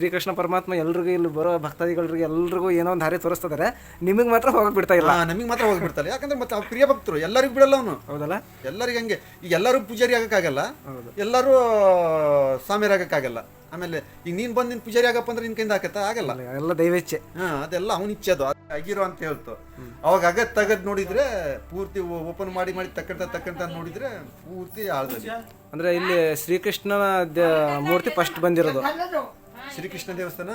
ಶ್ರೀಕೃಷ್ಣ ಪರಮಾತ್ಮ ಎಲ್ರಿಗೂ ಇಲ್ಲಿ ಬರೋ ಭಕ್ತಾದಿಗಳಿಗೆ ಎಲ್ರಿಗೂ ಏನೋ ಒಂದು ಹಾರಿ ತೋರಿಸ್ತಿದ್ದಾರೆ ನಿಮಗೆ ಮಾತ್ರ ಹೋಗಕ್ ಬಿಡ್ತಾ ಇಲ್ಲ. ನಮಗೆ ಮಾತ್ರ ಹೋಗ್ಬಿಡ್ತಾರೆ ಯಾಕಂದ್ರೆ ಮತ್ತೆ ಅವ್ರ ಪ್ರಿಯ ಭಕ್ತರು ಎಲ್ಲರಿಗೂ ಬಿಡಲ್ಲ ಅವನು. ಹೌದಲ್ಲ? ಎಲ್ಲರಿಗೆ ಹಂಗೆ. ಈಗ ಎಲ್ಲರೂ ಪೂಜಾರಿ ಆಗಕ್ಕಾಗಲ್ಲ. ಎಲ್ಲರೂ ಸ್ವಾಮಿಯರ್ ಆಗಕ್ಕಾಗಲ್ಲ. ಆಮೇಲೆ ಈಗ ನೀನು ಬಂದು ನಿನ್ನ ಪೂಜಾರಿ ಆಗಪ್ಪ ಅಂದ್ರೆ ನಿನ್ ಕೈಯಿಂದ ಆಗತ್ತಾ ಆಗಲ್ಲ. ಎಲ್ಲ ದೈವೇಚ್ಛೆ ಹಾಂ ಅದೆಲ್ಲ ಅವನ ಇಚ್ಛೆ ಅದು. ಆಗಿರೋ ಅಂತ ಹೇಳ್ತು. ಅವಾಗ ಅಗತ್ ತಗದ್ ನೋಡಿದ್ರೆ ಪೂರ್ತಿ ಓಪನ್ ಮಾಡಿ ಮಾಡಿ ತಕ್ಕಂತ ತಕ್ಕಂತ ನೋಡಿದ್ರೆ ಪೂರ್ತಿ ಆಳ್ದ ಅಂದ್ರೆ ಇಲ್ಲಿ ಶ್ರೀಕೃಷ್ಣನ ಮೂರ್ತಿ ಫಸ್ಟ್ ಬಂದಿರೋದು. ಶ್ರೀಕೃಷ್ಣ ದೇವಸ್ಥಾನ?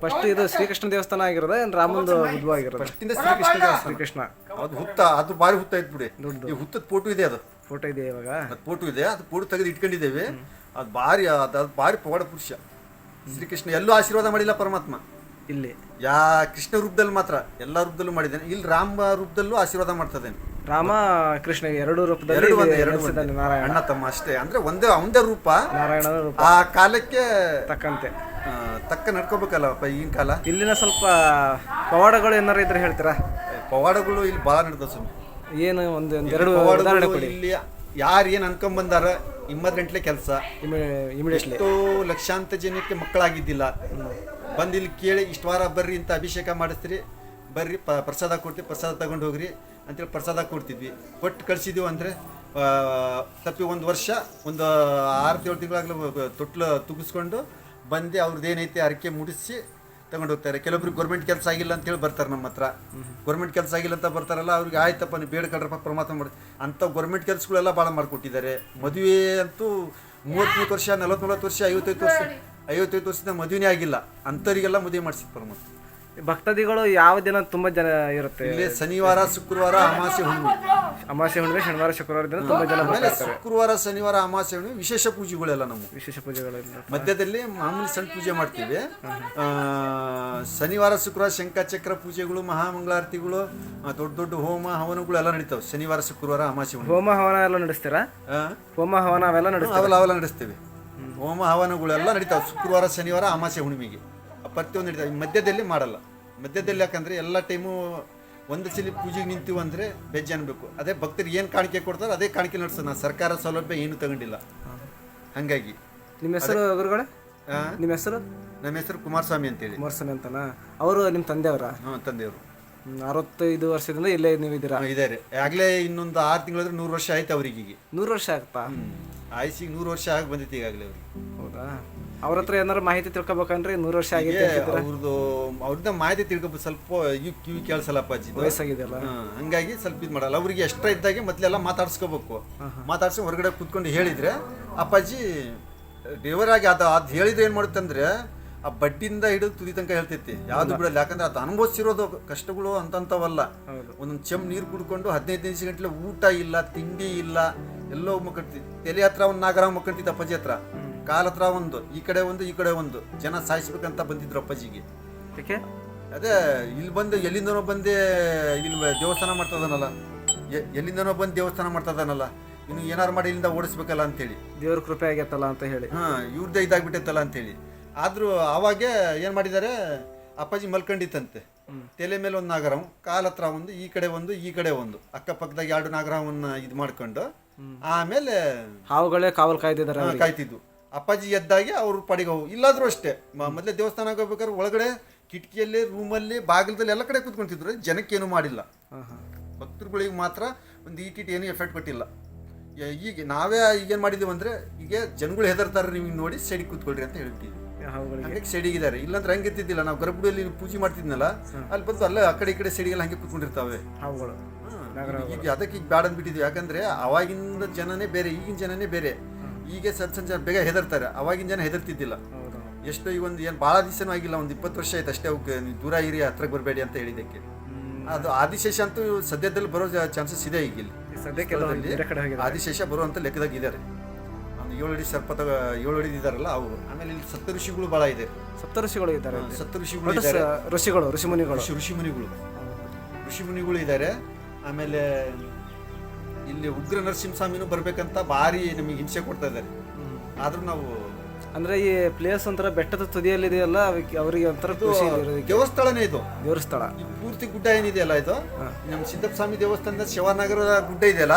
ಫಸ್ಟ್ ಇದು ಶ್ರೀಕೃಷ್ಣ ದೇವಸ್ಥಾನ ಆಗಿರೋದ ಏನ್ ರಾಮಂದು ಉದ್ಭವ ಆಗಿರೋದು? ಫಸ್ಟಿಂದ ಶ್ರೀಕೃಷ್ಣ ದೇವಸ್ಥಾನ. ಶ್ರೀಕೃಷ್ಣ. ಅದು ಹುತ್ತ ಅದು ಬಾರಿ ಹುತ್ತ ಐತ್ ಬಿಡಿ. ಈ ಹುತ್ತದ ಫೋಟೋ ಇದೆ ಅದು. ಫೋಟೋ ಇದೆ ಇವಾಗ? ಅದು ಫೋಟೋ ಇದೆ ಅದು ಫೋಟೋ ತೆಗೆದು ಇಟ್ಕೊಂಡಿದ್ದೇವೆ. ಅದು ಭಾರಿ ಅದು ಅದು ಭಾರಿ ಪವಾಡ ಪುರುಷ. ಶ್ರೀಕೃಷ್ಣ ಎಲ್ಲೂ ಆಶೀರ್ವಾದ ಮಾಡಿಲ್ಲ ಪರಮಾತ್ಮ. ಇಲ್ಲಿ. ಯಾ ಕೃಷ್ಣ ರೂಪದಲ್ಲಿ ಮಾತ್ರ ಎಲ್ಲ ರೂಪದಲ್ಲೂ ಮಾಡಿದ್ದೇನೆ. ಇಲ್ಲಿ ರಾಮ ರೂಪದಲ್ಲೂ ಆಶೀರ್ವಾದ ಮಾಡ್ತದೇನೆ. ರಾಮ ಕೃಷ್ಣ ಎರಡು ರೂಪದಲ್ಲಿ ಎರಡು ಒಂದೇ ಎರಡು ನಾರಾಯಣ. ಅಣ್ಣ ತಮ್ಮ ಅಷ್ಟೇ. ಅಂದ್ರೆ ಒಂದೇ ಅವಂದೇ ರೂಪ. ನಾರಾಯಣ ರೂಪ. ಆ ಕಾಲಕ್ಕೆ ತಕ್ಕಂತೆ. ತಕ್ಕ ನಡ್ಕೋಬೇಕಲ್ಲಪ್ಪ ಈಗಿನ ಕಾಲ? ಇಲ್ಲಿನ ಸ್ವಲ್ಪ ಪವಾಡಗಳು ಏನಾರ ಇದ್ರೆ ಹೇಳ್ತೀರಾ? ಪವಾಡಗಳು ಇಲ್ಲಿ ಭಾಳ ನಡೆದ ಸ್ವಾಮಿ. ಏನು ಒಂದು ಎರಡು ಉದಾಹರಣೆ ಕೊಡಿ. ಇಲ್ಲಿ ಯಾರು ಏನು ಅನ್ಕೊಂಡ್ ಬಂದಾರ ಇಮ್ಮದ್ರೆಂಟ್ಲೆ ಕೆಲಸ. ಇಮಿಡಿಯೇಟ್ಲಿ ಎಷ್ಟೋ ಲಕ್ಷಾಂತರ ಜನಕ್ಕೆ ಮಕ್ಕಳಾಗಿದ್ದಿಲ್ಲ. ಬಂದು ಇಲ್ಲಿ ಕೇಳಿ ಇಷ್ಟು ವಾರ ಬರ್ರಿ ಅಂತ ಅಭಿಷೇಕ ಮಾಡಿಸ್ತೀರಿ. ಬರ್ರಿ ಪ ಪ್ರಸಾದ ಕೊಡ್ತೀವಿ ಪ್ರಸಾದ ತಗೊಂಡು ಹೋಗ್ರಿ ಅಂತೇಳಿ ಪ್ರಸಾದ ಕೊಡ್ತಿದ್ವಿ. ಕೊಟ್ಟು ಕಳಿಸಿದ್ವಿ ಅಂದರೆ ತಪ್ಪಿ ಒಂದು ವರ್ಷ ಒಂದು ಆರು ಏಳು ತಿಂಗಳಾಗಲೂ ತೊಟ್ಲು ತುಗಿಸ್ಕೊಂಡು ಬಂದು ಅವ್ರದ್ದು ಏನೈತೆ ಹರಕೆ ಮುಡಿಸಿ ತಗೊಂಡು ಹೋಗ್ತಾರೆ. ಕೆಲವೊಬ್ರಿಗೆ ಗೌರ್ಮೆಂಟ್ ಕೆಲಸ ಆಗಿಲ್ಲ ಅಂತೇಳಿ ಬರ್ತಾರೆ ನಮ್ಮ ಹತ್ರ. ಗೌರ್ಮೆಂಟ್ ಕೆಲಸ ಆಗಿಲ್ಲ ಅಂತ ಬರ್ತಾರಲ್ಲ, ಅವ್ರಿಗೆ ಆಯ್ತಪ್ಪ, ನೀವು ಬೇಡ್ಕೊಳ್ರಪ್ಪ ಪ್ರಮಾತ ಮಾಡಿ. ಅಂಥ ಗೌರ್ಮೆಂಟ್ ಕೆಲಸಗಳೆಲ್ಲ ಭಾಳ ಮಾಡಿಕೊಟ್ಟಿದ್ದಾರೆ. ಮದುವೆ ಅಂತೂ ಮೂವತ್ತ್ಮೂರು ವರ್ಷ ನಲವತ್ತು ನಲವತ್ತು ವರ್ಷ, ಐವತ್ತೈದು ವರ್ಷ, ಐವತ್ತೈದು ವರ್ಷದಿಂದ ಮದುವೆನೇ ಆಗಿಲ್ಲ. ಅಂಥವರಿಗೆಲ್ಲ ಮದುವೆ ಮಾಡಿಸಿದ್ ಪರಮಾತ್ಮ ಭಕ್ತಾದಿಗಳು ಯಾವ ದಿನ ತುಂಬಾ ಜನ ಇರುತ್ತೆ? ಇಲ್ಲಿ ಶನಿವಾರ ಶುಕ್ರವಾರ ಅಮಾಸೆ ಹುಣ್ಣಿಮೆ. ಅಮಾಸೆ ಹುಣ್ಣಿಮೆ ಶನಿವಾರ ಶುಕ್ರವಾರ ದಿನ ತುಂಬಾ ಜನ ಆಮೇಲೆ ಬರ್ತಾರೆ. ಶುಕ್ರವಾರ ಶನಿವಾರ ಅಮಾಸೆ ಹುಣ್ಣಿಮೆ ವಿಶೇಷ ಪೂಜೆಗಳೆಲ್ಲ ನಾವು ವಿಶೇಷ ಪೂಜೆಗಳೆಲ್ಲ ಮಧ್ಯದಲ್ಲಿ ಮಾಮೂಲಿ ಸಣ್ಣ ಪೂಜೆ ಮಾಡ್ತೀವಿ. ಆ, ಶನಿವಾರ ಶುಕ್ರವಾರ ಶಂಕಚಕ್ರ ಪೂಜೆಗಳು ಮಹಾಮಂಗಳಾರತಿಗಳು ಆ, ದೊಡ್ಡ ದೊಡ್ಡ ಹೋಮ ಹವನಗಳು ಎಲ್ಲ ನಡೀತಾವೆ. ಶನಿವಾರ ಶುಕ್ರವಾರ ಅಮಾಸೆ ಹುಣ್ಣಿಮೆ. ಹೋಮ ಹವನ ಎಲ್ಲ ನಡೆಸ್ತೀರಾ? ಆ, ಹೋಮ ಹವನ ಅವೆಲ್ಲ ನಡೆಸ್ತೀರಾ? ಅವೆಲ್ಲ ಅವೆಲ್ಲ ನಡೆಸ್ತೀವಿ. ಹೋಮ ಹವನಗಳೆಲ್ಲ ನಡೀತಾವೆ. ಶುಕ್ರವಾರ ಶನಿವಾರ ಅಮಾಸೆ ಹುಣ್ಣಿಮೆಗೆ. ಆ ಪ್ರತಿಯೊಂದು ನಡೀತಾವೆ. ಈ ಮಧ್ಯದಲ್ಲಿ ಮಾಡಲ್ಲ. ಮಧ್ಯದಲ್ಲಿ ಯಾಕಂದ್ರೆ ಎಲ್ಲ ಟೈಮು ಒಂದು ಸಲ ಪೂಜೆಗೆ ನಿಂತೀವಿ ಅಂದರೆ ಬೆಜ್ಜೆ ಅನ್ಬೇಕು. ಅದೇ ಭಕ್ತರಿಗೆ ಏನು ಕಾಣಿಕೆ ಕೊಡ್ತಾರೆ ಅದೇ ಕಾಣಿಕೆ ನಡೆಸೋದು ನಾ ಸರ್ಕಾರ ಸೌಲಭ್ಯ ಏನು ತಗೊಂಡಿಲ್ಲ. ಹಾಗಾಗಿ. ನಿಮ್ಮ ಹೆಸರು ಗುರುಗಳ? ನಿಮ್ಮ ಹೆಸರು? ನಮ್ಮ ಹೆಸರು ಕುಮಾರಸ್ವಾಮಿ ಅಂತೇಳಿ. ಕುಮಾರಸ್ವಾಮಿ ಅಂತನ? ಅವರು ನಿಮ್ಮ ತಂದೆಯವರ? ಹ್ಞೂ ತಂದೆಯವರು. ಅರವತ್ತೈದು ವರ್ಷದಿಂದ ಇಲ್ಲೇ ನೀವು ಇದ್ದೀರಾ ಇದ್ದಾರೆ. ಆಗಲೇ ಇನ್ನೊಂದು ಆರು ತಿಂಗಳಾದ್ರೆ ನೂರು ವರ್ಷ ಆಯ್ತು ಅವ್ರಿಗೆ ನೂರು ವರ್ಷ ಆಗ್ತಾ? ಆಯ್ಸಿಗೆ ನೂರು ವರ್ಷ ಆಗಿ ಬಂದಿತ್ತು ಈಗಾಗಲೇ ಅವ್ರಿಗೆ. ಹೌದಾ? ಅವ್ರ ಹತ್ರ ಏನಾರ ಮಾಹಿತಿ ತಿಳ್ಕೊಬೇಕಂದ್ರೆ ನೂರು ವರ್ಷ ಆಗಿದೆ ಅವ್ರದ್ದು ಅವ್ರದ್ದು ಮಾಹಿತಿ ತಿಳ್ಕೊಬೇಕು ಸ್ವಲ್ಪ ಇವ್ ಕಿವಿ ಕೇಳಿಸಲ್ಲ ಅಪ್ಪಾಜಿ ವಯಸ್ಸಾಗಿದೆಯಲ್ಲ? ಹಂಗಾಗಿ ಸ್ವಲ್ಪ ಇದು ಮಾಡಲ್ಲ. ಅವ್ರಿಗೆ ಎಷ್ಟ ಇದ್ದಾಗೆ ಮೊದಲೆಲ್ಲ ಮಾತಾಡ್ಸ್ಕೋಬೇಕು. ಮಾತಾಡ್ಸಿ ಹೊರಗಡೆ ಕೂತ್ಕೊಂಡು ಹೇಳಿದ್ರೆ ಅಪ್ಪಾಜಿ ಡ್ರೈವರ್ ಆಗಿ ಅದು ಅದು ಹೇಳಿದ್ರೆ ಏನು ಮಾಡುತ್ತಂದ್ರೆ ಆ ಬಡ್ಡಿಯಿಂದ ಹಿಡಿದು ತುದಿ ತನಕ ಹೇಳ್ತೈತಿ. ಯಾವ್ದು ಬಿಡಲ್ಲ. ಯಾಕಂದ್ರೆ ಅದು ಅನುಭವಿಸಿರೋದು ಕಷ್ಟಗಳು ಅಂತಂತವಲ್ಲ. ಒಂದು ಒಂದೊಂದು ಚೆಮ್ ನೀರು ಕುಡ್ಕೊಂಡು ಹದಿನೈದು ನಿಮಿಷ ಗಂಟಲೆ ಊಟ ಇಲ್ಲ ತಿಂಡಿ ಇಲ್ಲ ಎಲ್ಲೋ ಮಕ್ಕಳ್ತಿ ತಲೆ ಹತ್ರ ಒಂದು ನಾಗರ ಮಕ್ಕಳ್ತಿತ್ತು ಅಪ್ಪಾಜಿ ಹತ್ರ. ಕಾಲ ಹತ್ರ ಒಂದು ಈ ಕಡೆ ಒಂದು ಈ ಕಡೆ ಒಂದು. ಜನ ಸಾಯಿಸ್ಬೇಕಂತ ಬಂದಿದ್ರು ಅಪ್ಪಾಜಿಗೆ. ಅದೇ ಇಲ್ಲಿ ಬಂದು ಎಲ್ಲಿಂದನೋ ಬಂದೆ ಇಲ್ಲಿ ದೇವಸ್ಥಾನ ಮಾಡ್ತದನಲ್ಲ. ಎಲ್ಲಿಂದನೋ ಬಂದು ದೇವಸ್ಥಾನ ಮಾಡ್ತದನಲ್ಲ. ಇನ್ನು ಏನಾರು ಮಾಡಿ ಇಲ್ಲಿಂದ ಓಡಿಸ್ಬೇಕಲ್ಲ ಅಂತೇಳಿ. ದೇವ್ರ ಕೃಪೆ ಆಗೈತಲ್ಲ ಅಂತ ಹೇಳಿ. ಹಾ ಇವ್ರದ್ದೇ ಇದಾಗ್ಬಿಟ್ಟೈತಲ್ಲ ಅಂತೇಳಿ. ಆದರೂ ಅವಾಗೆ ಏನು ಮಾಡಿದ್ದಾರೆ ಅಪ್ಪಾಜಿ ಮಲ್ಕೊಂಡಿತ್ತಂತೆ. ತಲೆ ಮೇಲೆ ಒಂದು ನಾಗರಂ ಕಾಲ ಹತ್ರ ಒಂದು ಈ ಕಡೆ ಒಂದು ಈ ಕಡೆ ಒಂದು. ಅಕ್ಕಪಕ್ಕದಾಗ ಎರಡು ನಾಗರವನ್ನ ಇದು ಮಾಡ್ಕೊಂಡು ಆಮೇಲೆ ಹಾವುಗಳೇ ಕಾವಲು ಕಾಯ್ದಿದ್ದಾರೆ ಕಾಯ್ತಿದ್ವು. ಅಪ್ಪಾಜಿ ಎದ್ದಾಗಿ ಅವ್ರ ಪಡೆಗೆ ಹೋಗು. ಇಲ್ಲಾದ್ರೂ ಅಷ್ಟೇ. ಮೊದಲೇ ದೇವಸ್ಥಾನ ದೇವಸ್ಥಾನಕ್ಕೆ ಹೋಗ್ಬೇಕಾದ್ರೆ ಒಳಗಡೆ ಕಿಟಕಿಯಲ್ಲಿ ರೂಮಲ್ಲಿ ಬಾಗಿಲದಲ್ಲಿ ಎಲ್ಲ ಕಡೆ ಕೂತ್ಕೊಂತಿದ್ರು. ಜನಕ್ಕೇನು ಮಾಡಿಲ್ಲ. ಭಕ್ತರುಗಳಿಗೆ ಮಾತ್ರ ಒಂದು ಈಟಿಟ್ ಏನು ಎಫೆಕ್ಟ್ ಕೊಟ್ಟಿಲ್ಲ. ಈಗ ನಾವೇ ಈಗೇನು ಮಾಡಿದ್ದೀವಿ ಅಂದರೆ ಈಗ ಜನಗಳು ಹೆದರ್ತಾರೆ ನೀವು ನೋಡಿ ಸೈಡಿಗೆ ಕೂತ್ಕೊಳ್ರಿ ಅಂತ ಹೇಳ್ತೀವಿ. ಹಂಗೆ ಸೆಡಿಗಿದ್ದಾರೆ. ಇಲ್ಲಾಂದ್ರೆ ಹಂಗೆ ಇರ್ತಿದ್ದಿಲ್ಲ. ನಾವು ಗರ್ಭಗುಡಿಯಲ್ಲಿ ಪೂಜೆ ಮಾಡ್ತಿದ್ನಲ್ಲ ಅಲ್ಲಿ ಬಂದು ಅಲ್ಲೇ ಆ ಕಡೆ ಈ ಕಡೆ ಸೆಡಿಗೆಲ್ಲ ಹಂಗೆ ಕೂತ್ಕೊಂಡಿರ್ತಾವೆ. ಈಗ ಅದಕ್ಕೆ ಈಗ ಬ್ಯಾಡ್ ಅಂದ್ಬಿಟ್ಟಿದ್ವಿ ಯಾಕಂದ್ರೆ ಅವಾಗಿಂದ ಜನನೇ ಬೇರೆ ಈಗಿನ ಜನನೇ ಬೇರೆ. ಈಗ ಸಣ್ಣ ಸಣ್ಣ ಜನ ಬೇಗ ಹೆದರ್ತಾರೆ. ಅವಾಗಿನ ಜನ ಹೆದರ್ತಿದ್ದಿಲ್ಲ. ಹೌದು. ಎಷ್ಟೋ ಈ ಒಂದು ಏನು ಭಾಳ ದಿವಸನೂ ಆಗಿಲ್ಲ ಒಂದು ಇಪ್ಪತ್ತು ವರ್ಷ ಆಯ್ತು ಅಷ್ಟೇ ಅವಕ್ಕೆ ನೀವು ದೂರ ಇರಿ ಹತ್ರಕ್ಕೆ ಬರಬೇಡಿ ಅಂತ ಹೇಳಿದ್ದಕ್ಕೆ. ಅದು ಆದಿಶೇಷ ಅಂತೂ ಸದ್ಯದಲ್ಲಿ ಬರೋ ಚಾನ್ಸಸ್ ಇದೆ ಈಗ ಇಲ್ಲಿ ಆದಿಶೇಷ ಬರುವಂತ ಲೆಕ್ಕದಾಗ ಇದ್ದಾರೆ. ಒಂದು ಏಳು ಅಡಿ ಸರ್ಪ ಏಳು ಅಡಿ ಇದಾರಲ್ಲ ಅವರು ಆಮೇಲೆ ಇಲ್ಲಿ ಸಪ್ತ ಋಷಿಗಳು ಭಾಳ ಇದೆ. ಸಪ್ತ ಋಷಿಗಳು ಇದ್ದಾರೆ. ಸಪ್ತ ಋಷಿಗಳು ಋಷಿಗಳು ಋಷಿಮುನಿಗಳು. ಋಷಿ ಋಷಿಮುನಿಗಳು. ಋಷಿಮುನಿಗಳು ಇದ್ದಾರೆ. ಆಮೇಲೆ ಇಲ್ಲಿ ಉಗ್ರ ನರಸಿಂಹಸ್ವಾಮಿನೂ ಬರ್ಬೇಕಂತ ಭಾರಿ ನಮಗೆ ಹಿಂಸೆ ಕೊಡ್ತಾ ಇದ್ದಾರೆ. ಆದ್ರೂ ನಾವು ಅಂದ್ರೆ ಈ ಪ್ಲೇಸ್ ಒಂಥರ ಬೆಟ್ಟದ ತುದಿಯಲ್ಲಿ ಇದೆಯಲ್ಲ ಅವಕ್ಕೆ ಅವರಿಗೆ ಒಂಥರ ಖುಷಿ ಇರೋದಕ್ಕೆ ದೇವಸ್ಥಳನೇ ಇದು. ದೇವ್ರ ಸ್ಥಳ ಈ ಪೂರ್ತಿ ಗುಡ್ಡ ಏನಿದೆಯಲ್ಲ ಇದು? ನಮ್ಮ ಸಿದ್ದಪ್ಪ ಸ್ವಾಮಿ ದೇವಸ್ಥಾನದ ಶಿವನಗರದ ಗುಡ್ಡ ಇದೆಯಲ್ಲ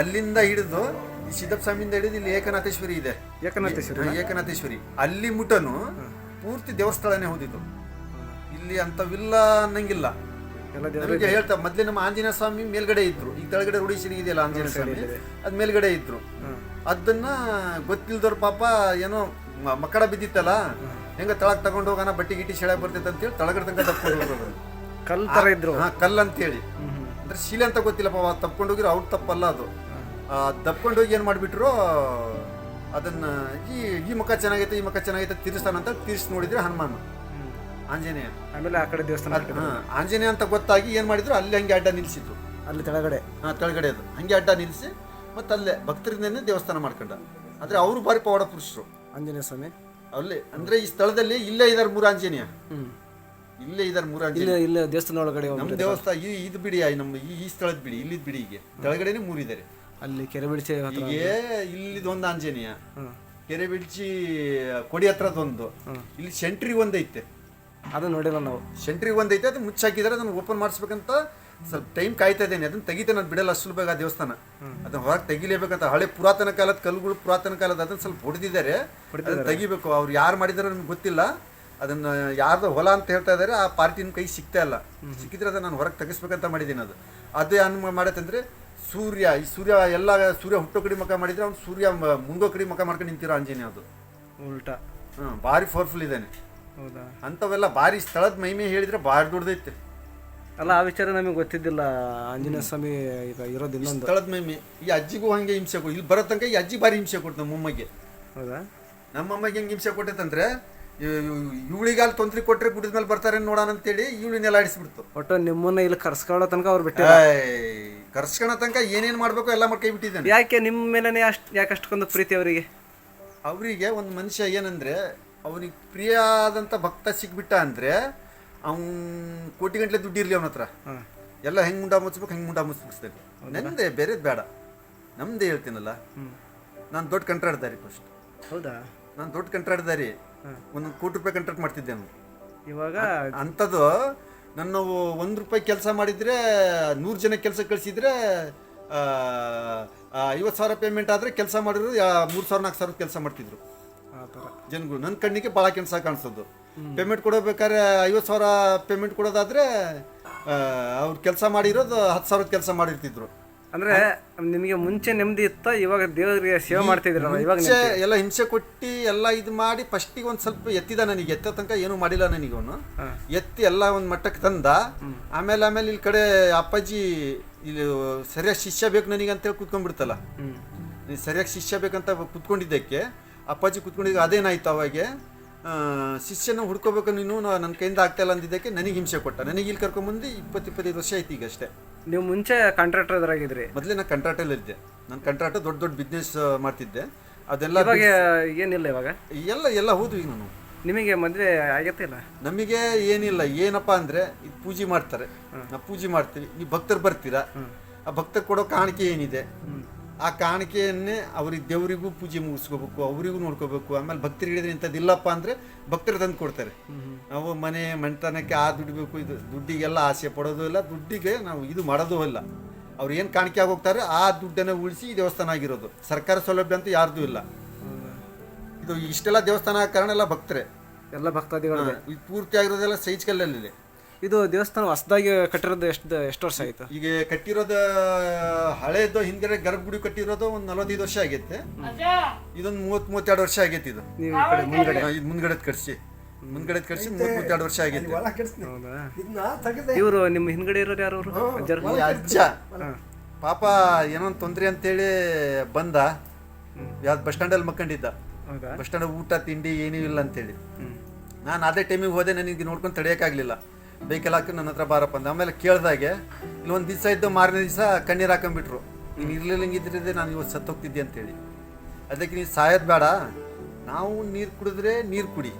ಅಲ್ಲಿಂದ ಹಿಡಿದು ಈ ಸಿದ್ದಪ್ಪ ಸ್ವಾಮಿಯಿಂದ ಹಿಡಿದು ಇಲ್ಲಿ ಏಕನಾಥೇಶ್ವರಿ ಇದೆ. ಏಕನಾಥೇಶ್ವರಿ. ಏಕನಾಥೇಶ್ವರಿ. ಅಲ್ಲಿ ಮುಟನು ಪೂರ್ತಿ ದೇವಸ್ಥಳನೇ ಹೋದಿದ್ದು ಇಲ್ಲಿ ಅಂತವಿಲ್ಲ ಅನ್ನಂಗಿಲ್ಲ. ಎಲ್ಲ ಹೇಳ್ತಾ ಮೊದ್ಲೇ ನಮ್ಮ ಆಂಜನೇಯ ಸ್ವಾಮಿ ಮೇಲ್ಗಡೆ ಇದ್ರು. ಈಗ ಕೆಳಗಡೆ ರೂಢಿಸಿರಿ ಇದೆಯಲ್ಲ ಆಂಜನೇಯ ಸ್ವಾಮಿ? ಅದ್ ಮೇಲ್ಗಡೆ ಇದ್ರು. ಅದನ್ನ ಗೊತ್ತಿಲ್ದವ್ರ ಪಾಪ ಏನೋ ಮಕ್ಕಳ ಬಿದ್ದಿತ್ತಲ್ಲ? ಹೆಂಗ ತಳಗ್ ತಗೊಂಡು ಹೋಗೋಣ ಬಟ್ಟಿ ಗಿಟ್ಟಿ ಸೆಳೆ ಬರ್ತೈತೆ ಅಂತೇಳಿ ತಳಗಡೆ ತನಕ ತಪ್ಕೊಂಡು ಹೋಗೋದು ಕಲ್ ತರ ಇದ್ರು. ಹಾ ಕಲ್ಲು ಅಂತೇಳಿ ಅಂದ್ರೆ ಶೀಲೆ ಅಂತ ಗೊತ್ತಿಲ್ಲಪ್ಪ ಪಾಪ ತಪ್ಕೊಂಡು ಹೋಗಿರೋ ಅವ್ರ ತಪ್ಪಲ್ಲ ಅದು. ಆ, ದಪ್ಕೊಂಡು ಹೋಗಿ ಏನು ಮಾಡಿಬಿಟ್ರು ಅದನ್ನ ಈ ಈ ಮುಖ ಚೆನ್ನಾಗೈತೆ ಈ ಮುಖ ಚೆನ್ನಾಗೈತೆ ತಿರ್ಸ್ತಾನಂತ ತಿರ್ಸಿ ನೋಡಿದ್ರೆ ಹನುಮಾನ. ಆಂಜನೇಯ. ಆಮೇಲೆ ಆ ಕಡೆ ದೇವಸ್ಥಾನ ಆಂಜನೇಯ ಅಂತ ಗೊತ್ತಾಗಿ ಏನು ಮಾಡಿದ್ರು ಅಲ್ಲಿ ಹಂಗೆ ಅಡ್ಡ ನಿಲ್ಸಿದ್ರು. ಅಲ್ಲಿ ಕೆಳಗಡೆ. ಹಾಂ ಕೆಳಗಡೆ ಅದು. ಹಂಗೆ ಅಡ್ಡ ನಿಲ್ಲಿಸಿ ಮತ್ತೆ ಅಲ್ಲೇ ಭಕ್ತರಿಂದನೇ ದೇವಸ್ಥಾನ ಮಾಡ್ಕೊಂಡ. ಆದರೆ ಅವರು ಬಾರಿ ಪವಾಡ ಪುರುಷರು. ಆಂಜನೇಯ ಸ್ವಾಮಿ. ಅಲ್ಲೇ ಅಂದ್ರೆ ಈ ಸ್ಥಳದಲ್ಲಿ ಇಲ್ಲೇ ಇದಾರೆ ಮೂರು ಆಂಜನೇಯ. ಇಲ್ಲೇ ಇದಾರೆ ಮೂರು ಆಂಜನೇಯ. ಇಲ್ಲ ಇಲ್ಲಿ ದೇವಸ್ಥಾನ ಒಳಗಡೆ ನಮ್ಮ ದೇವಸ್ಥಾನ ಈ ಇದು ಬಿಡಿ ನಮ್ಮ ಈ ಈ ಸ್ಥಳದ ಬಿಡಿ ಇಲ್ಲಿದ್ ಬಿಡಿ ಈಗ ಕೆಳಗಡೆನೆ ಮೂರಿದ್ದಾರೆ ಅಲ್ಲಿ ಕೆರೆ ಬಿಡಿಸಿ ಹತ್ರ ಇಲ್ಲಿದೊಂದು ಇಲ್ಲಿದ್ ಒಂದು ಆಂಜನೇಯ. ಕೆರೆ ಬಿಡ್ಚಿ ಕೊಡಿ ಹತ್ರದೊಂದು ಇಲ್ಲಿ ಸೆಂಟ್ರಿ ಒಂದೈತೆ ಅದು ನೋಡಿಲ್ಲ ನಾವು. ಸೆಂಟ್ರಿ ಒಂದೈತೆ ಅದು ಮುಚ್ಚಾಕಿದ್ದಾರೆ ಅದನ್ನ ಓಪನ್ ಮಾಡಿಸ್ಬೇಕಂತ ಸ್ವಲ್ಪ ಟೈಮ್ ಕಾಯ್ತಾ ಇದ್ದೇನೆ. ಅದನ್ನ ತೆಗಿತೆ ನಾನು ಬಿಡಲ್ಲ ಅಷ್ಟು ಬೇಗ ಆ ದೇವಸ್ಥಾನ. ಅದನ್ನ ಹೊರಗೆ ತೆಗಿಲೇಬೇಕಂತ ಹಳೆ ಪುರಾತನ ಕಾಲದ ಕಲ್ಲುಗಳು ಪುರಾತನ ಕಾಲದ ಅದನ್ನ ಸ್ವಲ್ಪ ಹೊಡೆದಿದ್ದಾರೆ. ಅದನ್ನ ತೆಗಿಬೇಕು. ಅವ್ರು ಯಾರು ಮಾಡಿದಾರೆ ನಮ್ಗೆ ಗೊತ್ತಿಲ್ಲ. ಅದನ್ನ ಯಾರ್ದು ಹೊಲ ಅಂತ ಹೇಳ್ತಾ ಇದ್ದಾರೆ ಆ ಪಾರ್ಟಿನ ಕೈ ಸಿಗ್ತಾ ಇಲ್ಲ. ಸಿಕ್ಕಿದ್ರೆ ಅದನ್ನ ನಾನು ಹೊರಗೆ ತೆಗಿಸ್ಬೇಕಂತ ಮಾಡಿದ್ದೀನಿ ಅದು. ಅದೇ ಅನ್ ಮಾಡತ್ತಂದ್ರೆ ಸೂರ್ಯ ಈ ಸೂರ್ಯ ಎಲ್ಲ ಸೂರ್ಯ ಹುಟ್ಟೋ ಕಡೆ ಮಕ ಮಾಡಿದ್ರೆ ಅವ್ನು ಸೂರ್ಯ ಮುಂಗೋ ಕಡೆ ಮಕ ಮಾಡ್ಕೊಂಡು ನಿಂತಿರೋ ಆಂಜನೇಯ ಅದು. ಉಲ್ಟಾ. ಹ್ಮ್ ಭಾರಿ ಪವರ್ಫುಲ್ ಇದ್ದಾನೆ. ಹೌದಾ? ಅಂಥವೆಲ್ಲ ಭಾರಿ ಸ್ಥಳದ ಮಹಿಮೆ ಹೇಳಿದ್ರೆ ಭಾರಿ ದೊಡ್ಡದೈತೆ. ಅಲ್ಲ ಆ ವಿಚಾರ ನಮಗೆ ಗೊತ್ತಿದ್ದಿಲ್ಲ. ಆಂಜನೇಯ ಸ್ವಾಮಿ ಈಗ ಇರೋದಿಲ್ಲ ಇನ್ನೊಂದು. ಸ್ಥಳದ ಮಹಿಮೆ. ಈ ಅಜ್ಜಿಗೂ ಹಂಗೆ ಹಿಂಸೆ ಕೊಟ್ಟು ಇಲ್ಲಿ ಬರೋ ತನಕ ಈ ಅಜ್ಜಿ ಭಾರಿ ಹಿಂಸೆ ಕೊಟ್ಟು ನಮ್ಮ ಅಮ್ಮಗೆ. ಹೌದಾ? ನಮ್ಮ ಅಮ್ಮಗೆ ಹೆಂಗೆ ಹಿಂಸೆ ಕೊಟ್ಟೈತಂದ್ರೆ ಅಲ್ಲಿ ತೊಂದರೆ ಕೊಟ್ಟರೆ ಗುಡಿದ ಮೇಲೆ ಬರ್ತಾರೆ ನೋಡೋಣ ಅಂತೇಳಿ ಇವಳಿನೆಲ್ಲ ಆಡಿಸ್ಬಿಡ್ತು. ಒಟ್ಟು ನಿಮ್ಮನ್ನ ಇಲ್ಲಿ ಕರ್ಸ್ಕೊಳ್ಳೋ ತನಕ ಅವ್ರು ಬಿಟ್ಟು ಕರ್ಸ್ಕೊಳ್ಳೋ ತನಕ ಏನೇನು ಮಾಡಬೇಕು ಎಲ್ಲ ಮಾಡಿ ಕೈ ಬಿಟ್ಟಿದ್ದಾನೆ. ಯಾಕೆ ನಿಮ್ಮ ಮೇಲೇ ಅಷ್ಟು ಯಾಕೆ ಅಷ್ಟೊಂದು ಪ್ರೀತಿ ಅವರಿಗೆ? ಅವರಿಗೆ ಒಂದು ಮನುಷ್ಯ ಏನಂದ್ರೆ ಅವ್ನಿಗೆ ಪ್ರಿಯ ಆದಂಥ ಭಕ್ತ ಸಿಕ್ಬಿಟ್ಟ ಅಂದರೆ ಅವ್ನು ಕೋಟಿ ಗಂಟಲೆ ದುಡ್ಡು ಇರಲಿ ಅವನ ಹತ್ರ. ಎಲ್ಲ ಹೆಂಗೆ ಮುಂಡ ಮುಚ್ಬೇಕು ಹೆಂಗೆ ಮುಂಡ ಮುಚ್ಚಬೇಕು ನಂದೇ ಬೇರೆದು ಬೇಡ. ನಮ್ದೇ ಹೇಳ್ತೀನಲ್ಲ. ನಾನು ದೊಡ್ಡ ಕಂಟ್ರಾಡ್ದಾರಿ ಫಸ್ಟ್ ಹೌದಾ? ನಾನು ದೊಡ್ಡ ಕಂಟ್ರಾಡ್ದಾರಿ. ಒಂದು ಕೋಟಿ ರೂಪಾಯಿ ಕಂಟ್ರಾಕ್ಟ್ ಮಾಡ್ತಿದ್ದೆ ನಾನು. ಇವಾಗ ಅಂಥದ್ದು ನನ್ನ ಒಂದು ರೂಪಾಯಿ ಕೆಲಸ ಮಾಡಿದರೆ ನೂರು ಜನ ಕೆಲಸ ಕಳಿಸಿದ್ರೆ ಐವತ್ತು ಸಾವಿರ ಪೇಮೆಂಟ್ ಆದರೆ ಕೆಲಸ ಮಾಡಿದ್ರು ಮೂರು ಸಾವಿರ ನಾಲ್ಕು ಸಾವಿರ ಕೆಲಸ ಮಾಡ್ತಿದ್ರು. ಥರ ಜನಗಳು. ನನ್ನ ಕಣ್ಣಿಗೆ ಭಾಳ ಕೆಲಸ ಕಾಣಿಸೋದು ಪೇಮೆಂಟ್ ಕೊಡಬೇಕಾದ್ರೆ ಐವತ್ತು ಸಾವಿರ ಪೇಮೆಂಟ್ ಕೊಡೋದಾದ್ರೆ ಅವ್ರು ಕೆಲಸ ಮಾಡಿರೋದು ಹತ್ತು ಸಾವಿರದ ಕೆಲಸ ಮಾಡಿರ್ತಿದ್ರು. ಅಂದ್ರೆ ನಿಮಗೆ ಮುಂಚೆ ನೆಮ್ಮದಿ ಇತ್ತ? ಇವಾಗ ದೇವರಿಗೆ ಸೇವೆ ಮಾಡ್ತಿದ್ರು ಇವಾಗ ಎಲ್ಲ ಹಿಂಸೆ ಕೊಟ್ಟು ಎಲ್ಲ ಇದು ಮಾಡಿ ಫಸ್ಟಿಗೆ ಒಂದು ಸ್ವಲ್ಪ ಎತ್ತಿದ ನನಗೆ. ಎತ್ತ ತನಕ ಏನೂ ಮಾಡಿಲ್ಲ ನನಗೆ ಅವನು. ಎತ್ತಿ ಎಲ್ಲ ಒಂದು ಮಟ್ಟಕ್ಕೆ ತಂದ. ಆಮೇಲೆ ಆಮೇಲೆ ಇಲ್ಲಿ ಕಡೆ ಅಪ್ಪಾಜಿ ಇಲ್ಲಿ ಸರಿಯಾಗಿ ಶಿಷ್ಯ ಬೇಕು ನನಗೆ ಅಂತೇಳಿ ಕುತ್ಕೊಂಡ್ಬಿಡ್ತಲ್ಲ. ಬಿಡ್ತಲ್ಲ ನೀನ್ ಸರಿಯಾಗಿ ಶಿಷ್ಯ ಬೇಕಂತ ಕುತ್ಕೊಂಡಿದ್ದಕ್ಕೆ ಅಪ್ಪಾಜಿ ಕುತ್ಕೊಂಡಿದ್ದು ಅದೇನಾಯ್ತು ಅವಾಗೆ? ಶಿಷ್ಯನ ಹುಡ್ಕೋಬೇಕು ನೀನು ನನ್ನ ಕೈಯಿಂದ ಆಗ್ತಾ ಇಲ್ಲ ಅಂದಿದ್ದಕ್ಕೆ ನನಗೆ ಹಿಂಸೆ ಕೊಟ್ಟ. ನನಗೆ ಇಲ್ಲಿ ಕರ್ಕೊಂಬಂದು ಇಪ್ಪತ್ತು ಇಪ್ಪತ್ತೈದು ವರ್ಷ ಆಯ್ತು ಈಗಷ್ಟೇ ನೀವು ಮುಂಚೆ ಕಾಂಟ್ರಾಕ್ಟರ್ ಅದರಾಗಿದ್ರಿ ಮೊದಲೇ ನಾನು ಕಂಟ್ರಾಟಲ್ಲಿ ಇದ್ದೆ. ನಾನು ಕಂಟ್ರಾಕ್ಟ್ ದೊಡ್ಡ ದೊಡ್ಡ ಬಿಸ್ನೆಸ್ ಮಾಡ್ತಿದ್ದೆ. ಅದೆಲ್ಲ ಇವಾಗ ಏನಿಲ್ಲ ಇವಾಗ? ಎಲ್ಲ ಎಲ್ಲ ಹೌದು ಈಗ ನಾನು. ನಿಮಗೆ ಮದುವೆ ಆಗತ್ತೆ ಇಲ್ಲ? ನಮಗೆ ಏನಿಲ್ಲ. ಏನಪ್ಪ ಅಂದರೆ ಇದು ಪೂಜೆ ಮಾಡ್ತಾರೆ. ನಾವು ಪೂಜೆ ಮಾಡ್ತೀವಿ. ನೀವು ಭಕ್ತರು ಬರ್ತೀರಾ? ಆ ಭಕ್ತರು ಕೊಡೋ ಕಾಣಿಕೆ ಏನಿದೆ? ಆ ಕಾಣಿಕೆಯನ್ನೇ ಅವ್ರಿಗೆ ದೇವರಿಗೂ ಪೂಜೆ ಮುಗಿಸ್ಕೋಬೇಕು ಅವರಿಗೂ ನೋಡ್ಕೋಬೇಕು ಆಮೇಲೆ ಭಕ್ತರು ಹೇಳಿದ್ರೆ ಇಂಥದ್ದಿಲ್ಲಪ್ಪ ಅಂದರೆ ಭಕ್ತರು ತಂದು ಕೊಡ್ತಾರೆ. ನಾವು ಮನೆ ಮಂಟನಕ್ಕೆ ಆ ದುಡ್ಬೇಕು ಇದು ದುಡ್ಡಿಗೆಲ್ಲ ಆಸೆ ಪಡೋದು ಇಲ್ಲ ದುಡ್ಡಿಗೆ ನಾವು ಇದು ಮಾಡೋದು ಇಲ್ಲ. ಅವ್ರು ಏನು ಕಾಣಿಕೆ ಆಗೋಗ್ತಾರೆ ಆ ದುಡ್ಡನ್ನು ಉಳಿಸಿ ಈ ದೇವಸ್ಥಾನ ಆಗಿರೋದು. ಸರ್ಕಾರ ಸೌಲಭ್ಯ ಅಂತೂ ಯಾರ್ದೂ ಇಲ್ಲ. ಇದು ಇಷ್ಟೆಲ್ಲ ದೇವಸ್ಥಾನ ಕಾರಣ ಎಲ್ಲ ಭಕ್ತರೇ. ಎಲ್ಲ ಭಕ್ತಾದಿಗಳು ಪೂರ್ತಿ ಆಗಿರೋದೆಲ್ಲ ಸೈಜ್ ಕಲ್ಲಲ್ಲಿದೆ ಇದು ದೇವಸ್ಥಾನ ಹೊಸದಾಗಿ ಕಟ್ಟಿರೋದು ಎಷ್ಟು ಎಷ್ಟು ವರ್ಷ ಆಯ್ತು? ಈಗ ಕಟ್ಟಿರೋದ ಹಳೇದು ಹಿಂದ್ಗಡೆ ಗರ್ಭಗುಡಿ ಕಟ್ಟಿರೋದು ಒಂದು ನಲವತ್ತೈದು ವರ್ಷ ಆಗೈತೆ. ಇದೊಂದು ಮೂವತ್ತ್ ಮೂವತ್ತೆರಡು ವರ್ಷ ಆಗೈತೆ ಇದು. ನೀವು ಈ ಕಡೆ ಮುಂದ್ಗಡೆ. ಇದು ಕಟ್ಸಿ. ಮುಂದ್ಗಡೆ ಕಟ್ಸಿ ಮೂವತ್ತ್ ಮೂವತ್ತೆರಡು ವರ್ಷ ಆಗೈತೆ. ಹೌದಾ? ಇವರು ನಿಮ್ಮ ಹಿಂದ್ಗಡೆ ಇರೋರು ಯಾರು ಅವರು? ಅಜ್ಜರು? ಈ ಅಜ್ಜ. ಪಾಪ ಏನೋ ತೊಂದ್ರೆ ತೊಂದರೆ ಅಂತೇಳಿ ಬಂದ. ಯಾವ್ದು ಬಸ್ ಸ್ಟ್ಯಾಂಡಲ್ಲಿ ಮಕ್ಕಂಡಿದ್ದ. ಹೌದಾ? ಬಸ್ ಸ್ಟ್ಯಾಂಡ್ ಊಟ ತಿಂಡಿ ಏನೂ ಇಲ್ಲ ಅಂತೇಳಿ. ನಾನು ಅದೇ ಟೈಮಿಗೆ ಹೋದೆ ನನಗೆ ನೋಡ್ಕೊಂಡು ತಡೆಯೋಕ್ಕಾಗಲಿಲ್ಲ ಬೈಕೆಲ್ಲ ಹಾಕಿ ನನ್ನ ಹತ್ರ ಬಾರಪ್ಪ ಅಂದ. ಆಮೇಲೆ ಕೇಳಿದಾಗೆ ಇಲ್ಲಿ ಒಂದು ದಿವಸ ಇದ್ದು ಮಾರನೇ ದಿವಸ ಕಣ್ಣೀರು ಹಾಕೊಂಡ್ಬಿಟ್ರು. ನೀನು ಇರ್ಲಿಲ್ಲಂಗಿದ್ರೆ ನಾನು ಇವತ್ತು ಸತ್ತೋಗ್ತಿದ್ದೆ ಅಂತೇಳಿ. ಅದಕ್ಕೆ ನೀನು ಸಾಯೋದು ಬೇಡ. ನಾವು ನೀರು ಕುಡಿದ್ರೆ ನೀರು ಕುಡಿ.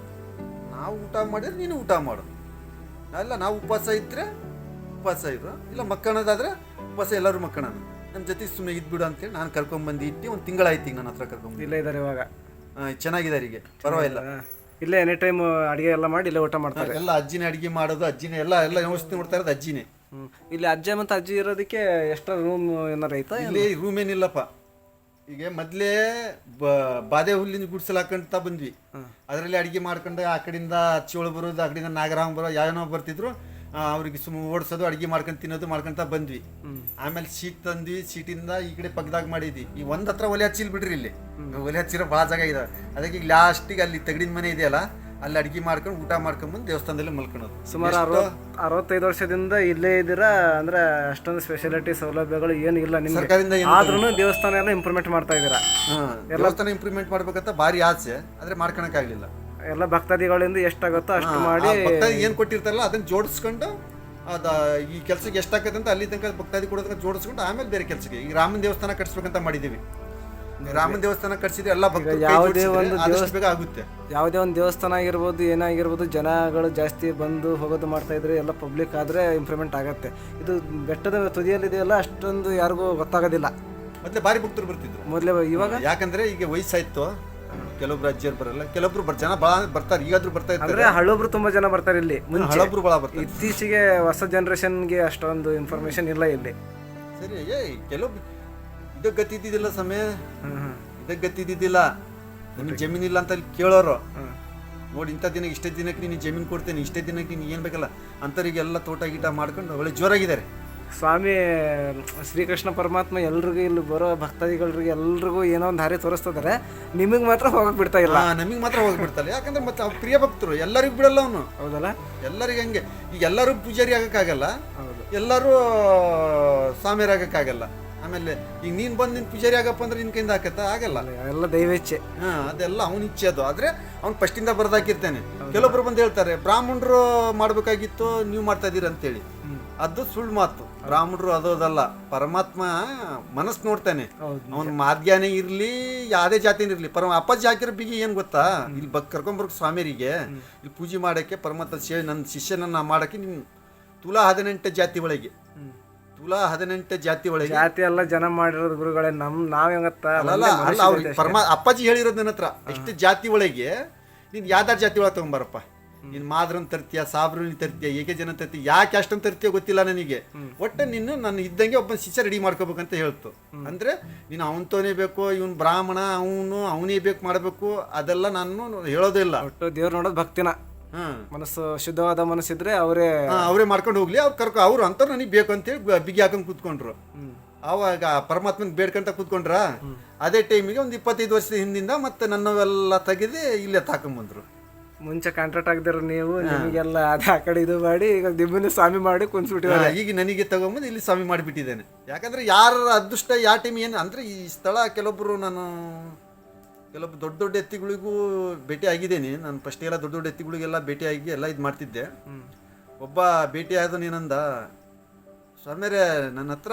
ನಾವು ಊಟ ಮಾಡಿದ್ರೆ ನೀನು ಊಟ ಮಾಡು. ಅಲ್ಲ ನಾವು ಉಪವಾಸ ಇದ್ದರೆ ಉಪವಾಸ ಇರು. ಇಲ್ಲ ಮಕ್ಕಳೋದಾದ್ರೆ ಉಪವಾಸ ಎಲ್ಲರೂ ಮಕ್ಕಳೋಣ ನಮ್ಮ ಜೊತೆ ಸುಮ್ಮನೆ ಇದ್ಬಿಡು ಅಂತೇಳಿ ನಾನು ಕರ್ಕೊಂಬಂದು ಇಟ್ಟು ಒಂದು ತಿಂಗಳಾಯ್ತು ಈಗ ನನ್ನ ಹತ್ರ ಕರ್ಕೊಂಬಂದು. ಇಲ್ಲ ಇದ್ದಾರೆ ಇವಾಗ. ಚೆನ್ನಾಗಿದ್ದಾರೆ ಈಗ. ಪರವಾಗಿಲ್ಲ. ಹಾ. ಇಲ್ಲೇ ಎನಿ ಟೈಮ್ ಅಡಿಗೆ ಎಲ್ಲ ಮಾಡಿ ಇಲ್ಲೇ ಊಟ ಮಾಡ್ತಾರೆ. ಎಲ್ಲ ಅಜ್ಜಿನೇ ಅಡಿಗೆ ಮಾಡೋದು ಅಜ್ಜಿನೇ ಎಲ್ಲ ಎಲ್ಲ ವ್ಯವಸ್ಥೆ ಮಾಡ್ತಾ ಇರೋದು ಅಜ್ಜಿನೇ. ಹ್ಮ್. ಇಲ್ಲಿ ಅಜ್ಜ ಮತ್ತು ಅಜ್ಜಿ ಇರೋದಕ್ಕೆ ಎಕ್ಸ್ಟ್ರಾ ರೂಮ್ ಏನಾರ ಐತಾ ಇಲ್ಲಿ ರೂಮ್ ಏನಿಲ್ಲಪ್ಪ. ಈಗ ಮೊದ್ಲೇ ಬ- ಬಾದೆ ಹುಲ್ಲಿನ ಗುಡ್ಸಲ್ ಹಾಕೊಂತ ಬಂದ್ವಿ. ಅದರಲ್ಲಿ ಅಡಿಗೆ ಮಾಡ್ಕೊಂಡು ಆ ಕಡೆಯಿಂದ ಚೋಳು ಬರೋದು ಆ ಕಡೆಯಿಂದ ನಾಗರಾಮ್ ಬರೋ ಯಾವನೋ ಬರ್ತಿದ್ರು. ಅವ್ರಿಗೆ ಸುಮ್ ಓಡಿಸೋದು ಅಡಿಗೆ ಮಾಡ್ಕೊಂಡು ತಿನ್ನೋದು ಮಾಡ್ಕೊಂತ ಬಂದ್ವಿ. ಆಮೇಲೆ ಸೀಟ್ ತಂದ್ವಿ ಸೀಟಿಂದ ಈ ಕಡೆ ಪಕ್ಕದಾಗ ಮಾಡಿದ್ವಿ. ಈ ಒಂದ್ ಹತ್ರ ಒಲೆ ಹಚ್ಚಿಲ್ ಬಿಡ್ರಿ ಇಲ್ಲಿ. ಒಲೆ ಹಚ್ಚಿರೋ ಭಾಳ ಜಾಗ ಇದೆ. ಅದಕ್ಕೆ ಈಗ ಲಾಸ್ಟಿಗೆ ಅಲ್ಲಿ ತಗಡಿನ ಮನೆ ಇದೆಯಲ್ಲ ಅಲ್ಲಿ ಅಡಿಗೆ ಮಾಡ್ಕೊಂಡು ಊಟ ಮಾಡ್ಕೊಂಡ್ಬಂದು ದೇವಸ್ಥಾನದಲ್ಲಿ ಮಲ್ಕೊಳೋದು. ಸುಮಾರು ಅರವತ್ ಅರವತ್ತೈದು ವರ್ಷದಿಂದ ಇಲ್ಲೇ ಇದ್ದೀರಾ? ಅಂದ್ರೆ ಅಷ್ಟೊಂದು ಸ್ಪೆಷಾಲಿಟಿ ಸೌಲಭ್ಯಗಳು ಏನು ಇಲ್ಲ ನಿಮ್ಮ ಸರ್ಕಾರದಿಂದ ಆದ್ರೂ ದೇವಸ್ಥಾನ ಎಲ್ಲ ಇಂಪ್ರೂವ್ಮೆಂಟ್ ಮಾಡ್ತಾ ಇದ್ದೀರಾ? ದೇವಸ್ಥಾನ ಇಂಪ್ರೂವ್ಮೆಂಟ್ ಮಾಡ್ಬೇಕಂತ ಭಾರಿ ಆಸೆ. ಆದ್ರೆ ಮಾಡ್ಕೊಳಕ್ಕಾಗ್ಲಿಲ್ಲ. ಎಲ್ಲ ಭಕ್ತಾದಿಗಳಿಂದ ಎಷ್ಟಾಗುತ್ತೋ ಅಷ್ಟು ಮಾಡಿ ಏನ್ ಕೊಟ್ಟಿರ್ತಾರಲ್ಲ ಅದನ್ನ ಜೋಡಿಸ್ಕೊಂಡು ಅದ ಈ ಕೆಲಸಕ್ಕೆ ಎಷ್ಟಾಗತ್ತೆ ಅಂತ ಅಲ್ಲಿ ತನಕ ಭಕ್ತಾದಿ ಕೊಡೋದನ್ನ ಜೋಡಿಸ್ಕೊಂಡು ಆಮೇಲೆ ಬೇರೆ ಕೆಲಸಕ್ಕೆ. ಈಗ ರಾಮನ ದೇವಸ್ಥಾನ ಕಟ್ಸ್ಬೇಕಂತ ಮಾಡಿದೀವಿ. ರಾಮನ ದೇವಸ್ಥಾನ ಕಟ್ಸಿದ್ರೆ ಎಲ್ಲ ಯಾವುದೇ ಒಂದು ದೇವಸ್ಥಾನ ಆಗುತ್ತೆ. ಯಾವುದೇ ಒಂದು ದೇವಸ್ಥಾನ ಆಗಿರ್ಬೋದು ಏನಾಗಿರ್ಬೋದು ಜನಗಳು ಜಾಸ್ತಿ ಬಂದು ಹೋಗೋದು ಮಾಡ್ತಾ ಇದ್ರೆ ಎಲ್ಲ ಪಬ್ಲಿಕ್ ಆದರೆ ಇಂಪ್ರೂವ್ಮೆಂಟ್ ಆಗುತ್ತೆ. ಇದು ಬೆಟ್ಟದ ತುದಿಯಲ್ಲಿದೆಯಲ್ಲ ಅಷ್ಟೊಂದು ಯಾರಿಗೂ ಗೊತ್ತಾಗೋದಿಲ್ಲ. ಮೊದಲೇ ಭಾರಿ ಭಕ್ತರು ಬರ್ತಿದ್ರು. ಮೊದಲೇ ಇವಾಗ? ಯಾಕಂದ್ರೆ ಈಗ ವಯಸ್ಸಾಯ್ತು. ಕೆಲವೊಬ್ರು ಅಜ್ಜಿಯರು ಬರಲ್ಲ ಕೆಲವೊಬ್ರು ಬರ್ ಜನ ಭಾಳ ಬರ್ತಾರೆ ಈಗಾದ್ರೂ ಬರ್ತಾ ಇದ್ದಾರೆ ಅಂದ್ರೆ ಹಳ್ಳೊಬ್ರು ತುಂಬಾ ಜನ ಬರ್ತಾರೆ ಇಲ್ಲಿ. ಮುಂಚೆ ಹಳಬ್ರು ಭಾಳ ಬರ್ತಾರೆ. ಇತ್ತೀಚೆಗೆ ಹೊಸ ಜನರೇಷನ್ಗೆ ಅಷ್ಟೊಂದು ಇನ್ಫಾರ್ಮೇಶನ್ ಇಲ್ಲ ಇಲ್ಲಿ. ಸರಿ ಏಯ್ ಕೆಲವೊಬ್ರು ಇದಕ್ಕೆ ಗತಿ ಇದ್ದಿದ್ದಿಲ್ಲ ಸಮಯ ಹ್ಮ್ ಹ್ಮ್. ಇದಕ್ಕೆ ಗತಿ ಇದ್ದಿದ್ದಿಲ್ಲ. ನಿಮ್ಗೆ ಜಮೀನಿಲ್ಲ ಅಂತ ಅಲ್ಲಿ ಕೇಳೋರು. ಹ್ಮ್. ನೋಡಿ ಇಂಥ ದಿನ ಇಷ್ಟೇ ದಿನಕ್ಕೆ ನೀನು ಜಮೀನು ಕೊಡ್ತೇನೆ ಇಷ್ಟೇ ದಿನಕ್ಕೆ ನೀನು ಏನು ಬೇಕಲ್ಲ. ಅಂಥವ್ರಿಗೆಲ್ಲ ತೋಟ ಗೀಟ ಮಾಡ್ಕೊಂಡು ಒಳ್ಳೆ ಜೋರಾಗಿದ್ದಾರೆ. ಸ್ವಾಮಿ ಶ್ರೀಕೃಷ್ಣ ಪರಮಾತ್ಮ ಎಲ್ರಿಗೂ ಇಲ್ಲಿ ಬರೋ ಭಕ್ತಾದಿಗಳಿಗೆ ಎಲ್ರಿಗೂ ಏನೋ ಒಂದು ದಾರಿ ತೋರಿಸ್ತಿದ್ದಾರೆ ನಿಮಗೆ ಮಾತ್ರ ಹೋಗಕ್ ಬಿಡ್ತಾ ಇಲ್ಲ. ನಮಗೆ ಮಾತ್ರ ಹೋಗಕ್ಕೆ ಬಿಡ್ತಾ ಇಲ್ಲ. ಯಾಕಂದ್ರೆ ಮತ್ತೆ ಅವ್ರು ಪ್ರಿಯ ಭಕ್ತರು ಎಲ್ಲರಿಗೂ ಬಿಡಲ್ಲ ಅವನು. ಹೌದಲ್ಲ? ಎಲ್ಲರಿಗೆ ಹಂಗೆ. ಈಗ ಎಲ್ಲರೂ ಪೂಜಾರಿ ಆಗಕ್ಕಾಗಲ್ಲ ಹೌದು. ಎಲ್ಲರೂ ಸ್ವಾಮಿಯರಾಗಕ್ಕಾಗಲ್ಲ ಆಮೇಲೆ ಈಗ ನೀನು ಬಂದು ನಿನ್ ಪೂಜಾರಿ ಆಗಪ್ಪ ಅಂದ್ರೆ ನಿನ್ ಕೈಯಿಂದ ಹಾಕತ್ತ ಆಗಲ್ಲ. ಎಲ್ಲ ದೈವೇಚ್ಛೆ ಹಾ ಅದೆಲ್ಲ ಅವನ ಇಚ್ಛೆ ಅದು. ಆದ್ರೆ ಅವ್ನು ಫಸ್ಟಿಂದ ಬರ್ದಾಕಿರ್ತಾನೆ. ಕೆಲವೊಬ್ರು ಬಂದು ಹೇಳ್ತಾರೆ ಬ್ರಾಹ್ಮಣರು ಮಾಡಬೇಕಾಗಿತ್ತು ನೀವು ಮಾಡ್ತಾ ಇದೀರ ಅಂತೇಳಿ. ಅದು ಸುಳ್ಳು ಮಾತು. ಬ್ರಾಹ್ಮಣರು ಅದೋದಲ್ಲ ಪರಮಾತ್ಮ ಮನಸ್ಸು ನೋಡ್ತಾನೆ. ಅವನ ಮಾಧ್ಯಾನೇ ಇರ್ಲಿ ಯಾವ್ದೇ ಜಾತಿನ ಇರ್ಲಿ. ಪರಮ ಅಪ್ಪಾಜಿ ಹಾಕಿರೋ ಬಿಗಿ ಏನ್ ಗೊತ್ತಾ? ಇಲ್ಲಿ ಬಗ್ ಕರ್ಕೊಂಬರ್ಬೇಕು ಸ್ವಾಮಿಯರಿಗೆ. ಇಲ್ಲಿ ಪೂಜೆ ಮಾಡಕ್ಕೆ ಪರಮಾತ್ಮ ಸೇ ನನ್ನ ಶಿಷ್ಯನನ್ನ ಮಾಡಕ್ಕೆ ನಿಮ್ ತುಲಾ ಹದಿನೆಂಟು ಜಾತಿ ಒಳಗೆ. ತುಲಾ ಹದಿನೆಂಟು ಜಾತಿ ಒಳಗೆ. ಜಾತಿ ಎಲ್ಲ ಜನ ಮಾಡಿರೋದು ಗುರುಗಳೇ ನಮ್ ನಾವ್ ಹೆಂಗತ್ತ? ಅಲ್ಲ ಅಲ್ಲ ಅವ್ರಿಗೆ ಪರಮ ಅಪ್ಪಾಜಿ ಹೇಳಿರೋದು ನನ್ನ ಹತ್ರ ಎಷ್ಟು ಜಾತಿ ಒಳಗೆ ನೀನ್ ಯಾವ್ದಾರ ಜಾತಿ ಒಳಗೆ ತಗೊಂಬಾರಪ್ಪ? ನೀನ್ ಮಾದ್ರನ್ ತರ್ತೀಯ ಸಾಬ್ರನ್ ತರ್ತೀಯ ಏಕೆ ಜನ ತರ್ತೀಯ ಯಾಕೆ ಅಷ್ಟೊಂದು ತರ್ತೀಯ ಗೊತ್ತಿಲ್ಲ ನನಗೆ. ಒಟ್ಟೆ ನಿನ್ನ ನನ್ನ ಇದ್ದಂಗೆ ಒಬ್ಬ ಶಿಷ್ಯ ರೆಡಿ ಮಾಡ್ಕೋಬೇಕಂತ ಹೇಳ್ತು. ಅಂದ್ರೆ ನೀನು ಅವನ್ತೋನೇ ಬೇಕು ಇವನ್ ಬ್ರಾಹ್ಮಣ ಅವನು ಅವನೇ ಬೇಕು ಮಾಡಬೇಕು ಅದೆಲ್ಲ ನಾನು ಹೇಳೋದಿಲ್ಲ ಒಟ್ಟು ದೇವ್ರು ನೋಡೋದು ಭಕ್ತಿನ. ಹ್ಮ್ ಮನಸ್ಸು ಶುದ್ಧವಾದ ಮನಸ್ಸಿದ್ರೆ ಅವರೇ ಅವರೇ ಮಾಡ್ಕೊಂಡು ಹೋಗ್ಲಿ ಅವ್ರು ಕರ್ಕೊ ಅವ್ರು ಅಂತ ನನಗೆ ಬೇಕು ಅಂತೇಳಿ ಬಿಗಿ ಹಾಕೊಂಡು ಕೂತ್ಕೊಂಡ್ರು. ಅವಾಗ ಪರಮಾತ್ಮನ ಬೇಡ್ಕಂತ ಕೂತ್ಕೊಂಡ್ರ? ಅದೇ ಟೈಮಿಗೆ ಒಂದು ಇಪ್ಪತ್ತೈದು ವರ್ಷದ ಹಿಂದಿಂದ ಮತ್ತೆ ನನ್ನವೆಲ್ಲ ತೆಗೆದು ಇಲ್ಲೇ ತಾಕೊಂಬಂದ್ರು. ಮುಂಚೆ ಕಾಂಟ್ರಾಕ್ಟ್ ಆಗ್ದಿರ ನೀವು ನಿಮಗೆಲ್ಲ ಅದು ಆ ಕಡೆ ಇದು ಮಾಡಿ ಈಗ ನಿಮ್ಮನ್ನ ಸ್ವಾಮಿ ಮಾಡಿ ಕುಂದ್ಸ್ಬಿಟ್ಟಿದ್ದಾರೆ. ಈಗ ನನಗೆ ತಗೊಂಬಂದು ಇಲ್ಲಿ ಸ್ವಾಮಿ ಮಾಡಿಬಿಟ್ಟಿದ್ದೇನೆ. ಯಾಕಂದ್ರೆ ಯಾರ ಅದೃಷ್ಟ ಯಾವ ಟೈಮ್ ಏನು ಅಂದ್ರೆ ಈ ಸ್ಥಳ ಕೆಲವೊಬ್ಬರು ನಾನು ಕೆಲವೊಬ್ಬ ದೊಡ್ಡ ದೊಡ್ಡ ಎತ್ತಿಗಳಿಗೂ ಭೇಟಿ ಆಗಿದ್ದೇನೆ. ನಾನು ಫಸ್ಟ್ ಎಲ್ಲ ದೊಡ್ಡ ದೊಡ್ಡ ಎತ್ತಿಗಳಿಗೆಲ್ಲ ಭೇಟಿ ಆಗಿ ಎಲ್ಲ ಇದು ಮಾಡ್ತಿದ್ದೆ. ಒಬ್ಬ ಭೇಟಿ ಆದನೇನಂದ ಸ್ವಾಮಿಯರೇ ನನ್ನ ಹತ್ರ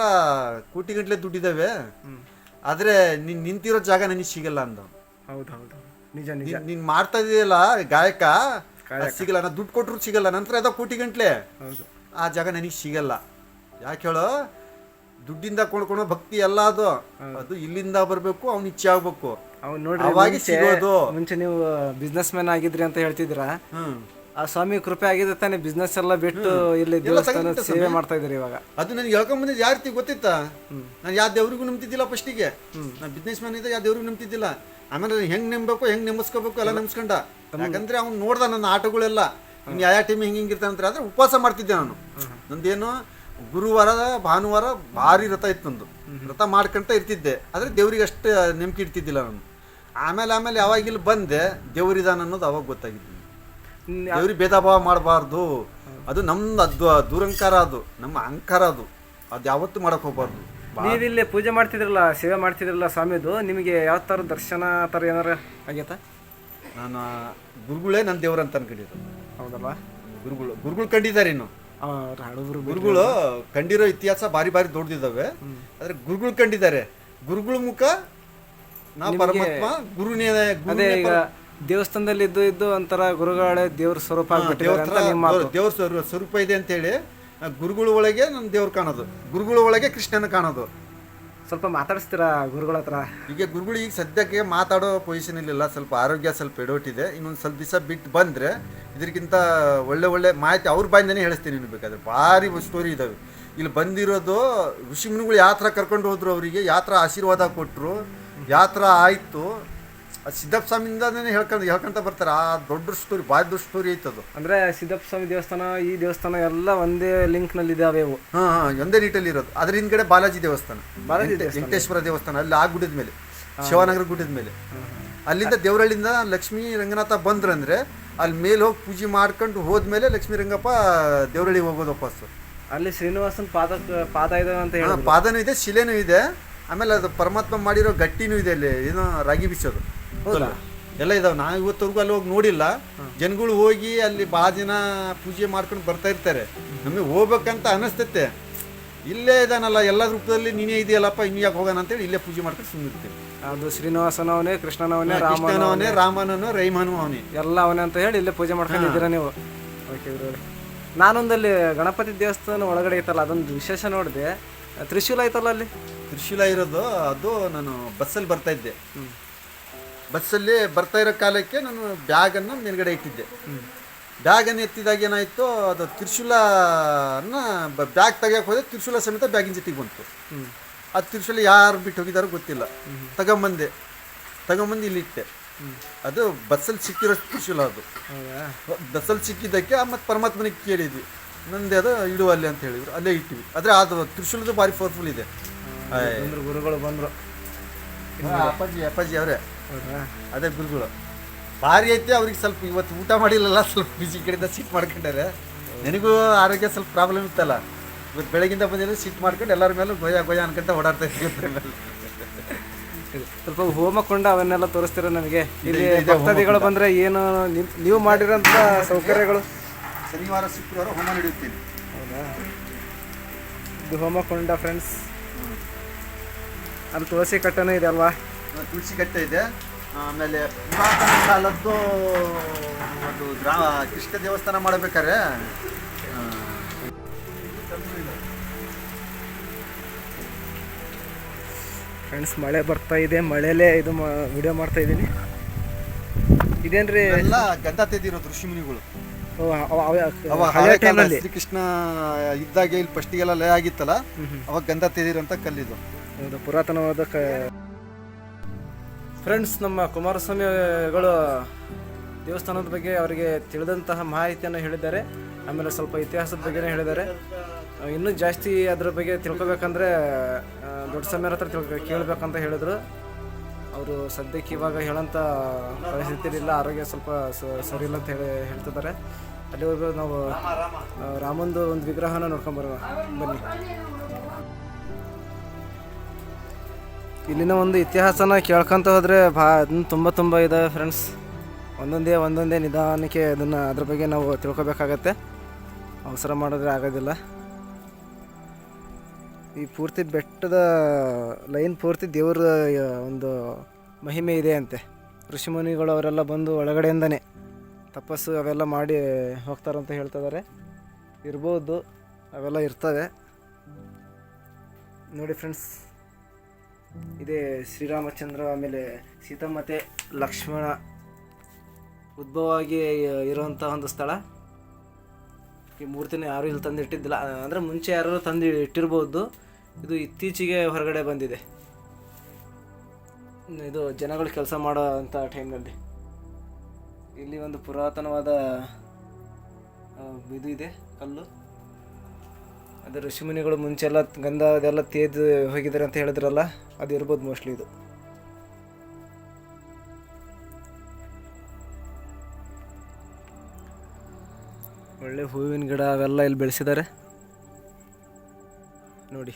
ಕೋಟಿ ಗಂಟ್ಲೆ ದುಡ್ಡಿದ್ದಾವೆ ಆದರೆ ನೀನು ನಿಂತಿರೋ ಜಾಗ ನನಗೆ ಸಿಗಲ್ಲ ಅಂದ. ಹೌದು ಹೌದು. ನಿಜ ನಿಜ. ನೀನ್- ಮಾಡ್ತಾ ಇದೆಯಲ್ಲ ಗಾಯಕ? ಅದ್ ಸಿಗಲ್ಲ ನಾ ದುಡ್ಡು ಕೊಟ್ಟರು ಸಿಗಲ್ಲ ನಂತರ ಅದ ಕೋಟಿ ಗಂಟ್ಲೆ. ಹೌದು. ಆ ಜಾಗ ನನಗೆ ಸಿಗಲ್ಲ. ಯಾಕೆ ಹೇಳು? ದುಡ್ಡಿಂದ ಕೊಂಡ್ಕೊಳೋ ಭಕ್ತಿ ಎಲ್ಲ ಅದು. ಅದು ಇಲ್ಲಿಂದ ಬರಬೇಕು ಅವ್ನ ಇಚ್ಛೆ ಆಗ್ಬೇಕು. ಅವ್ನು ನೋಡ್ರಿ ಅವಾಗೆ ಮುಂಚೆ ಸಿಗೋದು. ಮುಂಚೆ ನೀವು ಬಿಸ್ನೆಸ್ ಮ್ಯಾನ್ ಆಗಿದ್ರಿ ಅಂತ ಹೇಳ್ತಿದ್ರ ಹ್ಮ್. ಆ ಸ್ವಾಮಿ ಕೃಪೆ ಆಗಿದೆ ತಾನೇ ಬಿಸ್ನೆಸ್ ಎಲ್ಲ ಬಿಟ್ಟು ಇಲ್ಲಿ ದೇವಸ್ಥಾನ ಸೇವೆ ಮಾಡ್ತಾ ಇದ್ರಿ ಇವಾಗ. ಅದು ನನಗೆ ಹೇಳ್ಕೊಂಬಂದಿದ್ದು ಬಂದಿದ್ದು ರೀತಿ ಗೊತ್ತಿತ್ತಾ? ನಾನು ಯಾವ ದೇವ್ರಿಗೂ ನಂಬ್ತಿದ್ದಿಲ್ಲ ಫಸ್ಟಿಗೆ ನಾನು ಬಿಸ್ನೆಸ್ ಮ್ಯಾನ್ ಇದ್ದ ಯಾವ ದೇವ್ರಿಗೂ ನಂಬ್ತಿದ್ದಿಲ್ಲ. ಆಮೇಲೆ ಹೆಂಗ್ ನಂಬಬೇಕು ಹೆಂಗ್ ನೆಮ್ಮಸ್ಕೋಬೇಕು ಎಲ್ಲ ನಿಮ್ಸ್ಕೊಂಡ ಯಾಕಂದ್ರೆ ಅವ್ನು ನೋಡ್ದ ನನ್ನ ಆಟಗಳೆಲ್ಲ. ಇನ್ನು ಯಾವ ಟೀಮ್ ಹಿಂಗೆ ಹಿಂಗಿರ್ತಾನೆ ಅಂತ ಆದ್ರೆ ಉಪವಾಸ ಮಾಡ್ತಿದ್ದೆ ನಾನು. ನಂದೇನು ಗುರುವಾರ ಭಾನುವಾರ ಭಾರಿ ರಥ ಇತ್ತು ನಂದು. ರಥ ಮಾಡ್ಕೊಂತ ಇರ್ತಿದ್ದೆ. ಆದ್ರೆ ದೇವ್ರಿಗೆ ಅಷ್ಟು ನೆಮ್ಕಿ ಇಡ್ತಿದ್ದಿಲ್ಲ ನಾನು. ಆಮೇಲೆ ಆಮೇಲೆ ಯಾವಾಗ ಇಲ್ಲಿ ಬಂದೆ ದೇವ್ರಿದಾನ ಅನ್ನೋದು ಅವಾಗ ಗೊತ್ತಾಗಿದ್ದು. ದೇವ್ರಿಗೆ ಭೇದ ಭಾವ ಮಾಡಬಾರ್ದು. ಅದು ನಮ್ದು ಅದು ದುರಂಕಾರ ಅದು. ನಮ್ಮ ಅಹಂಕಾರ ಅದು. ಅದು ಯಾವತ್ತೂ ಮಾಡಕ್ ಹೋಗ್ಬಾರ್ದು. ನೀವು ಇಲ್ಲಿ ಪೂಜೆ ಮಾಡ್ತಿದ್ರಲ್ಲ ಸೇವೆ ಮಾಡ್ತಿದ್ರಲ್ಲ ಸ್ವಾಮಿದು ನಿಮಗೆ ಯಾವ ಥರ ದರ್ಶನ ತರ ಥರ ಏನಾರ ಆಗೈತಾ ನಾನು ಗುರುಗಳೇ ನನ್ನ ದೇವ್ರು ಅಂತ ಅನ್ಕೊಂಡಿದ್ದು. ಹೌದಲ್ಲ ಗುರುಗಳು ಗುರುಗಳು ಕಂಡಿದ್ದಾರೆ ಇನ್ನು. ಗುರುಗಳು ಕಂಡಿರೋ ಇತಿಹಾಸ ಬಾರಿ ಬಾರಿ ದೊಡ್ಡದಿದ್ದಾವೆ ಆದ್ರೆ ಗುರುಗಳು ಕಂಡಿದ್ದಾರೆ. ಗುರುಗಳ ಮುಖ ನಾ ಪರಮಾತ್ಮ ಗುರುನೇ ಅದೇ ಈಗ ದೇವಸ್ಥಾನದಲ್ಲಿ ಇದ್ದು ಇದ್ದು ಒಂಥರ ಗುರುಗಳೇ ದೇವ್ರ ಸ್ವರೂಪ ಆಗ್ಬಿಟ್ಟಿದ್ದಾರೆ ಅಂತ ನಿಮ್ಮ ದೇವ್ರ ಸ್ವರೂ- ಸ್ವರೂಪ ಇದೆ ಅಂತೇಳಿ ಆ ಗುರುಗಳ ಒಳಗೆ ನನ್ನ ದೇವ್ರು ಕಾಣೋದು. ಗುರುಗಳ ಒಳಗೆ ಕೃಷ್ಣನ ಕಾಣೋದು. ಸ್ವಲ್ಪ ಮಾತಾಡಿಸ್ತೀರಾ ಗುರುಗಳ ಹತ್ರ? ಈಗ ಗುರುಗಳು ಈಗ ಸದ್ಯಕ್ಕೆ ಮಾತಾಡೋ ಪೊಸಿಷನ್ ಇಲ್ಲ ಸ್ವಲ್ಪ ಆರೋಗ್ಯ ಸ್ವಲ್ಪ ಎಡೋಟಿದೆ ಇನ್ನೊಂದು ಸ್ವಲ್ಪ ದಿವಸ ಬಿಟ್ಟು ಬಂದರೆ ಇದಕ್ಕಿಂತ ಒಳ್ಳೆ ಒಳ್ಳೆ ಮಾಹಿತಿ ಅವ್ರ ಬಾಯಿಂದನೇ ಹೇಳಿಸ್ತೀನಿ ನಿನಗೆ ಬೇಕಾದ್ರೆ. ಭಾರಿ ಸ್ಟೋರಿ ಇದಾವೆ. ಇಲ್ಲಿ ಬಂದಿರೋದು ಋಷಿಮುನಿಗಳು ಯಾವ ಥರ ಕರ್ಕೊಂಡು ಹೋದ್ರು ಅವರಿಗೆ ಯಾವ ಥರ ಆಶೀರ್ವಾದ ಕೊಟ್ಟರು ಯಾತ್ರ ಆಯಿತು ಅದು ಸಿದ್ದಪ್ಪ ಸ್ವಾಮಿಯಿಂದನೇ ಹೇಳ್ಕೊಂಡು ಹೇಳ್ಕೊಂತ ಬರ್ತಾರೆ. ಆ ದೊಡ್ಡ ಸ್ಟೋರಿ ಭಾಳ ದೊಡ್ಡ ಸ್ಟೋರಿ ಐತದು ಅಂದ್ರೆ ಸಿದ್ದಪ್ಪ ಸ್ವಾಮಿ ದೇವಸ್ಥಾನ ಈ ದೇವಸ್ಥಾನ ಎಲ್ಲ ಒಂದೇ ಲಿಂಕ್ನಲ್ಲಿ ಇದಾವೆ ಇವು ಹಾಂ ಹಾಂ ಒಂದೇ ನೀಟಲ್ಲಿ ಇರೋದು. ಅದ್ರ ಹಿಂದ್ಗಡೆ ಬಾಲಾಜಿ ದೇವಸ್ಥಾನ. ಬಾಲಾಜಿ ದೇವಸ್ಥಾನ. ವೆಂಕಟೇಶ್ವರ ದೇವಸ್ಥಾನ ಅಲ್ಲಿ ಆ ಗುಡ್ಡದ ಮೇಲೆ ಶಿವನಗರ ಗುಡ್ಡದ ಮೇಲೆ. ಅಲ್ಲಿಂದ ದೇವರಳ್ಳಿಂದ ಲಕ್ಷ್ಮೀ ರಂಗನಾಥ ಬಂದ್ರಂದ್ರೆ ಅಲ್ಲಿ ಮೇಲೆ ಹೋಗಿ ಪೂಜೆ ಮಾಡ್ಕೊಂಡು ಹೋದ್ಮೇಲೆ ಲಕ್ಷ್ಮೀ ರಂಗಪ್ಪ ದೇವರಳ್ಳಿಗೆ ಹೋಗೋದು ವಾಪಸ್. ಅಲ್ಲಿ ಶ್ರೀನಿವಾಸನ್ ಪಾದ ಪಾದ ಇದೆ ಅಂತ ಹೇಳಿ ಪಾದನೂ ಇದೆ ಶಿಲೆನೂ ಇದೆ. ಆಮೇಲೆ ಅದು ಪರಮಾತ್ಮ ಮಾಡಿರೋ ಗಟ್ಟಿನೂ ಇದೆ ಅಲ್ಲಿ. ಏನೋ ರಾಗಿ ಬಿಚ್ಚೋದು ಹೌದಾ ಎಲ್ಲ ಇದಾವೆ. ನಾವು ಇವತ್ತವರೆಗೂ ಅಲ್ಲಿ ಹೋಗಿ ನೋಡಿಲ್ಲ. ಜನಗಳು ಹೋಗಿ ಅಲ್ಲಿ ಭಾಳ ದಿನ ಪೂಜೆ ಮಾಡ್ಕೊಂಡು ಬರ್ತಾ ಇರ್ತಾರೆ. ನಮಗೆ ಹೋಗ್ಬೇಕಂತ ಅನಿಸ್ತೈತೆ. ಇಲ್ಲೇ ಇದಾನಲ್ಲ ಎಲ್ಲ ರೂಪದಲ್ಲಿ ನೀನೇ ಇದೆಯಲ್ಲಪ್ಪ ಇನ್ನು ಯಾಕೆ ಹೋಗೋಣ ಅಂತೇಳಿ ಇಲ್ಲೇ ಪೂಜೆ ಮಾಡ್ಕೊಂಡು ಸುಮ್ಮನಿರ್ತೀವಿ ಅದು ಶ್ರೀನಿವಾಸನವನೇ ಕೃಷ್ಣನವನೇ ರಾಮನವನೇ ರಾಮನನು ರೈಮನು ಅವನೇ ಎಲ್ಲ ಅವನೇ ಅಂತ ಹೇಳಿ ಇಲ್ಲೇ ಪೂಜೆ ಮಾಡ್ಕೊಂಡಿದ್ದೀರಾ ನೀವು? ಓಕೆ ನಾನೊಂದಲ್ಲಿ ಗಣಪತಿ ದೇವಸ್ಥಾನ ಒಳಗಡೆ ಐತಲ್ಲ ಅದೊಂದು ವಿಶೇಷ ನೋಡಿದೆ. ತ್ರಿಶೂಲ ಐತಲ್ಲ ಅಲ್ಲಿ? ತ್ರಿಶೂಲ ಇರೋದು ಅದು ನಾನು ಬಸ್ಸಲ್ಲಿ ಬರ್ತಾ ಇದ್ದೆ. ಬಸ್ಸಲ್ಲಿ ಬರ್ತಾ ಇರೋ ಕಾಲಕ್ಕೆ ನಾನು ಬ್ಯಾಗನ್ನು ಮೇಲ್ಗಡೆ ಇಟ್ಟಿದ್ದೆ. ಬ್ಯಾಗನ್ನು ಎತ್ತಿದಾಗ ಏನಾಯಿತು ಅದು ತ್ರಿಶೂಲನ ಬ್ಯಾಗ್ ತೆಗಿಯಕ್ಕೆ ಹೋದೆ ತ್ರಿಶೂಲ ಸಮೇತ ಬ್ಯಾಗಿನ ಜೊತೆಗೆ ಬಂತು. ಆ ತ್ರಿಶೂಲ ಯಾರು ಬಿಟ್ಟು ಹೋಗಿದಾರೋ ಗೊತ್ತಿಲ್ಲ. ತಗೊಂಬಂದೆ. ತಗೊಂಬಂದು ಇಲ್ಲಿಟ್ಟೆ ಅದು ಬಸ್ಸಲ್ಲಿ ಸಿಕ್ಕಿರೋ ತ್ರಿಶೂಲ ಅದು. ಬಸ್ಸಲ್ಲಿ ಸಿಕ್ಕಿದ್ದಕ್ಕೆ ಮತ್ತು ಪರಮಾತ್ಮನಿಗೆ ಕೇಳಿದ್ವಿ. ನಂದೇ ಅದು ಇಡು ಅಲ್ಲಿ ಅಂತ ಹೇಳಿದ್ರು. ಅಲ್ಲೇ ಇಟ್ಟಿವಿ. ಆದರೆ ಅದು ತ್ರಿಶೂಲದು ಭಾರಿ ಪವರ್ಫುಲ್ ಇದೆ. ಗುರುಗಳು ಬಂದರು. ಅಪ್ಪಾಜಿ ಅಪ್ಪಾಜಿ ಅವರೇ. ಹೌದಾ? ಅದೇ ಗುರುಗಳು. ಭಾರಿ ಐತೆ ಅವ್ರಿಗೆ ಸ್ವಲ್ಪ ಇವತ್ತು ಊಟ ಮಾಡಿಲ್ಲಲ್ಲ ಸ್ವಲ್ಪ ಬಿಸಿ ಕಡೆಯಿಂದ ಸಿಟ್ ಮಾಡ್ಕೊಂಡಾರೆ. ನನಗೂ ಆರೋಗ್ಯ ಸ್ವಲ್ಪ ಪ್ರಾಬ್ಲಮ್ ಇತ್ತಲ್ಲ ಇವತ್ತು ಬೆಳಗಿಂದ ಬಂದಿದ್ದು ಸಿಟ್ ಮಾಡ್ಕೊಂಡು ಎಲ್ಲರ ಮೇಲೂ ಗೊಯ್ಯ ಗೊಯ್ಯ ಅನ್ಕೊಂತ ಓಡಾಡ್ತಾ ಇದ್ದೀವಿ ಇದು ಸ್ವಲ್ಪ ಹೋಮಕೊಂಡ ಅವನ್ನೆಲ್ಲ ತೋರಿಸ್ತೀರ ನನಗೆ ಇಲ್ಲಿ ಭಕ್ತಾದಿಗಳು ಬಂದರೆ ಏನು ನೀವು ಮಾಡಿರೋಂಥ ಸೌಕರ್ಯಗಳು? ಶನಿವಾರ ಶುಕ್ರವಾರ ಹೋಮ ನಡೆಯುತ್ತೀನಿ. ಹೌದಾ? ಇದು ಹೋಮಕೊಂಡ ಫ್ರೆಂಡ್ಸ್ ಅಲ್ಲಿ ತುಳಸಿ ಕಟ್ಟನೂ ಇದೆ ಅಲ್ವಾ? ತುಳಸಿ ಕಟ್ಟೆ ಇದೆ. ಆಮೇಲೆ ಪುರಾತನ ಕಾಲದ್ದು ಒಂದು ಗ್ರಾ ಕೃಷ್ಣ ದೇವಸ್ಥಾನ ಮಾಡಬೇಕಾದ್ರೆ ಫ್ರೆಂಡ್ಸ್ ಮಳೆ ಬರ್ತಾ ಇದೆ. ಮಳೆಲೇ ಇದು ವಿಡಿಯೋ ಮಾಡ್ತಾ ಇದ್ದೀನಿ. ಇದೇನ್ರಿ? ಎಲ್ಲ ಗಂಧ ತೆಗೆದಿರೋದು ಋಷಿಮುನಿಗಳು ಶ್ರೀಕೃಷ್ಣ ಇದ್ದಾಗ ಇಲ್ಲಿ ಫಸ್ಟಿಗೆಲ್ಲ ಲಯ ಆಗಿತ್ತಲ್ಲ ಅವಾಗ ಗಂಧ ತೆಗೆದಿರೋಂಥ ಕಲ್ಲಿದು. ಒಂದು ಪುರಾತನವಾದ ಫ್ರೆಂಡ್ಸ್ ನಮ್ಮ ಕುಮಾರಸ್ವಾಮಿಗಳು ದೇವಸ್ಥಾನದ ಬಗ್ಗೆ ಅವರಿಗೆ ತಿಳಿದಂತಹ ಮಾಹಿತಿಯನ್ನು ಹೇಳಿದ್ದಾರೆ. ಆಮೇಲೆ ಸ್ವಲ್ಪ ಇತಿಹಾಸದ ಬಗ್ಗೆನೇ ಹೇಳಿದ್ದಾರೆ. ಇನ್ನೂ ಜಾಸ್ತಿ ಅದ್ರ ಬಗ್ಗೆ ತಿಳ್ಕೊಬೇಕಂದ್ರೆ ದೊಡ್ಡ ಸಮಯರ ಹತ್ರ ತಿಳ್ಕೊ, ಕೇಳಬೇಕಂತ ಹೇಳಿದ್ರು. ಅವರು ಸದ್ಯಕ್ಕೆ ಇವಾಗ ಹೇಳೋಂಥ ಪರಿಸ್ಥಿತಿ ಇಲ್ಲ. ಆರೋಗ್ಯ ಸ್ವಲ್ಪ ಸರಿ ಇಲ್ಲ ಅಂತ ಹೇಳಿ ಹೇಳ್ತಿದ್ದಾರೆ. ಅಲ್ಲಿವರೆಗೂ ನಾವು ರಾಮಂದು ಒಂದು ವಿಗ್ರಹನ ನೋಡ್ಕೊಂಬರೋಣ ಬನ್ನಿ. ಇಲ್ಲಿನ ಒಂದು ಇತಿಹಾಸನ ಕೇಳ್ಕೊಂತ ಹೋದರೆ ಭಾ ಅದನ್ನ ತುಂಬ ತುಂಬ ಇದ್ದಾವೆ ಫ್ರೆಂಡ್ಸ್ ಒಂದೊಂದೇ ಒಂದೊಂದೇ ನಿಧಾನಕ್ಕೆ ಅದನ್ನು ಅದ್ರ ಬಗ್ಗೆ ನಾವು ತಿಳ್ಕೊಬೇಕಾಗತ್ತೆ. ಅವಸರ ಮಾಡಿದ್ರೆ ಆಗೋದಿಲ್ಲ. ಈ ಪೂರ್ತಿ ಬೆಟ್ಟದ ಲೈನ್ ಪೂರ್ತಿ ದೇವರ ಒಂದು ಮಹಿಮೆ ಇದೆ ಅಂತೆ. ಋಷಿಮುನಿಗಳು ಅವರೆಲ್ಲ ಬಂದು ಒಳಗಡೆಯಿಂದನೇ ತಪಸ್ಸು ಅವೆಲ್ಲ ಮಾಡಿ ಹೋಗ್ತಾರಂತ ಹೇಳ್ತಿದ್ದಾರೆ ಇರ್ಬೋದು, ಅವೆಲ್ಲ ಇರ್ತವೆ. ನೋಡಿ ಫ್ರೆಂಡ್ಸ್ ಇದೇ ಶ್ರೀರಾಮಚಂದ್ರ ಆಮೇಲೆ ಸೀತಾಮತೆ ಲಕ್ಷ್ಮಣ ಉದ್ಭವ ಆಗಿ ಇರುವಂಥ ಒಂದು ಸ್ಥಳ. ಈ ಮೂರ್ತಿನ ಯಾರು ಇಲ್ಲಿ ತಂದು ಇಟ್ಟಿದ್ದಿಲ್ಲ ಅಂದರೆ ಮುಂಚೆ ಯಾರು ತಂದು ಇಟ್ಟಿರ್ಬೋದು. ಇದು ಇತ್ತೀಚೆಗೆ ಹೊರಗಡೆ ಬಂದಿದೆ. ಇದು ಜನಗಳು ಕೆಲಸ ಮಾಡೋ ಅಂಥ ಟೈಮ್ನಲ್ಲಿ. ಇಲ್ಲಿ ಒಂದು ಪುರಾತನವಾದ ಇದು ಇದೆ, ಕಲ್ಲು. ಅದು ಋಷಿಮುನಿಗಳು ಮುಂಚೆ ಎಲ್ಲ ಗಂಧ ಅದೆಲ್ಲ ತೇದು ಹೋಗಿದ್ದಾರೆ ಅಂತ ಹೇಳಿದ್ರಲ್ಲ, ಅದು ಇರ್ಬೋದು ಮೋಸ್ಟ್ಲಿ ಇದು. ಒಳ್ಳೆ ಹೂವಿನ ಗಿಡ ಅವೆಲ್ಲ ಇಲ್ಲಿ ಬೆಳೆಸಿದ್ದಾರೆ. ನೋಡಿ.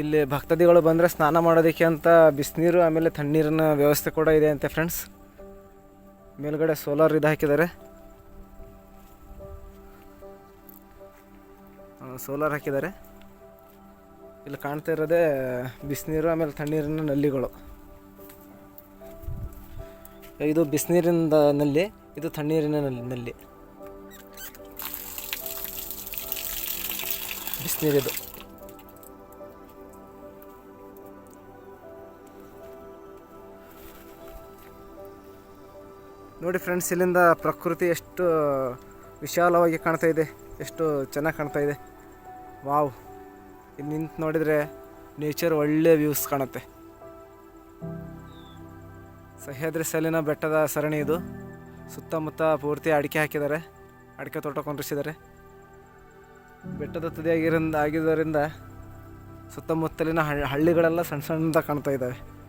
ಇಲ್ಲಿ ಭಕ್ತಾದಿಗಳು ಬಂದರೆ ಸ್ನಾನ ಮಾಡೋದಕ್ಕೆ ಅಂತ ಬಿಸಿನೀರು, ಆಮೇಲೆ ತಣ್ಣೀರಿನ ವ್ಯವಸ್ಥೆ ಕೂಡ ಇದೆ ಅಂತೆ ಫ್ರೆಂಡ್ಸ್ ಮೇಲ್ಗಡೆ ಸೋಲಾರ್ ಇದು ಹಾಕಿದ್ದಾರೆ. ಸೋಲಾರ್ ಹಾಕಿದ್ದಾರೆ. ಇಲ್ಲಿ ಕಾಣ್ತಾ ಇರೋದೇ ಬಿಸಿನೀರು, ಆಮೇಲೆ ತಣ್ಣೀರಿನ ನಲ್ಲಿಗಳು. ಇದು ಬಿಸಿನೀರಿನ ನಲ್ಲಿ, ಇದು ತಣ್ಣೀರಿನ ನಲ್ಲಿ ನಲ್ಲಿ. ಬಿಸಿನೀರಿದು. ನೋಡಿ ಫ್ರೆಂಡ್ಸ್, ಇಲ್ಲಿಂದ ಪ್ರಕೃತಿ ಎಷ್ಟು ವಿಶಾಲವಾಗಿ ಕಾಣ್ತಾ ಇದೆ, ಎಷ್ಟು ಚೆನ್ನಾಗಿ ಕಾಣ್ತಾ ಇದೆ. ವಾವ್. ಇಲ್ಲಿ ನಿಂತು ನೋಡಿದರೆ ನೇಚರ್ ಒಳ್ಳೆ ವ್ಯೂಸ್ ಕಾಣುತ್ತೆ. ಸಹ್ಯಾದ್ರಿ ಸಾಲಿನ ಬೆಟ್ಟದ ಸರಣಿ ಇದು. ಸುತ್ತಮುತ್ತ ಪೂರ್ತಿ ಅಡಿಕೆ ಹಾಕಿದ್ದಾರೆ, ಅಡಿಕೆ ತೋಟ ಕೊಂಡಿಸಿದ್ದಾರೆ ಬೆಟ್ಟದ ತುದಿ ಆಗಿರಿಂದ ಆಗಿದ್ದರಿಂದ ಸುತ್ತಮುತ್ತಲಿನ ಹಳ್ಳಿ- ಹಳ್ಳಿಗಳೆಲ್ಲ ಸಣ್ಣ ಸಣ್ಣದ ಕಾಣ್ತಾ ಇದ್ದಾವೆ.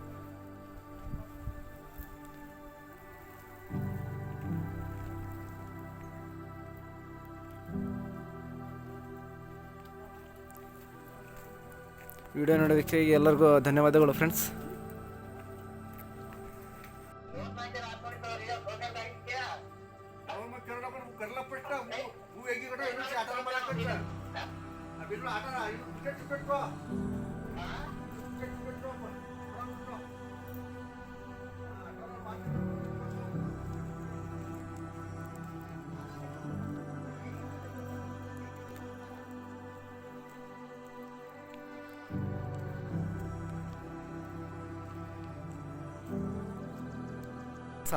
ವಿಡಿಯೋ ನೋಡೋದಕ್ಕೆ ಎಲ್ಲರಿಗೂ ಧನ್ಯವಾದಗಳು ಫ್ರೆಂಡ್ಸ್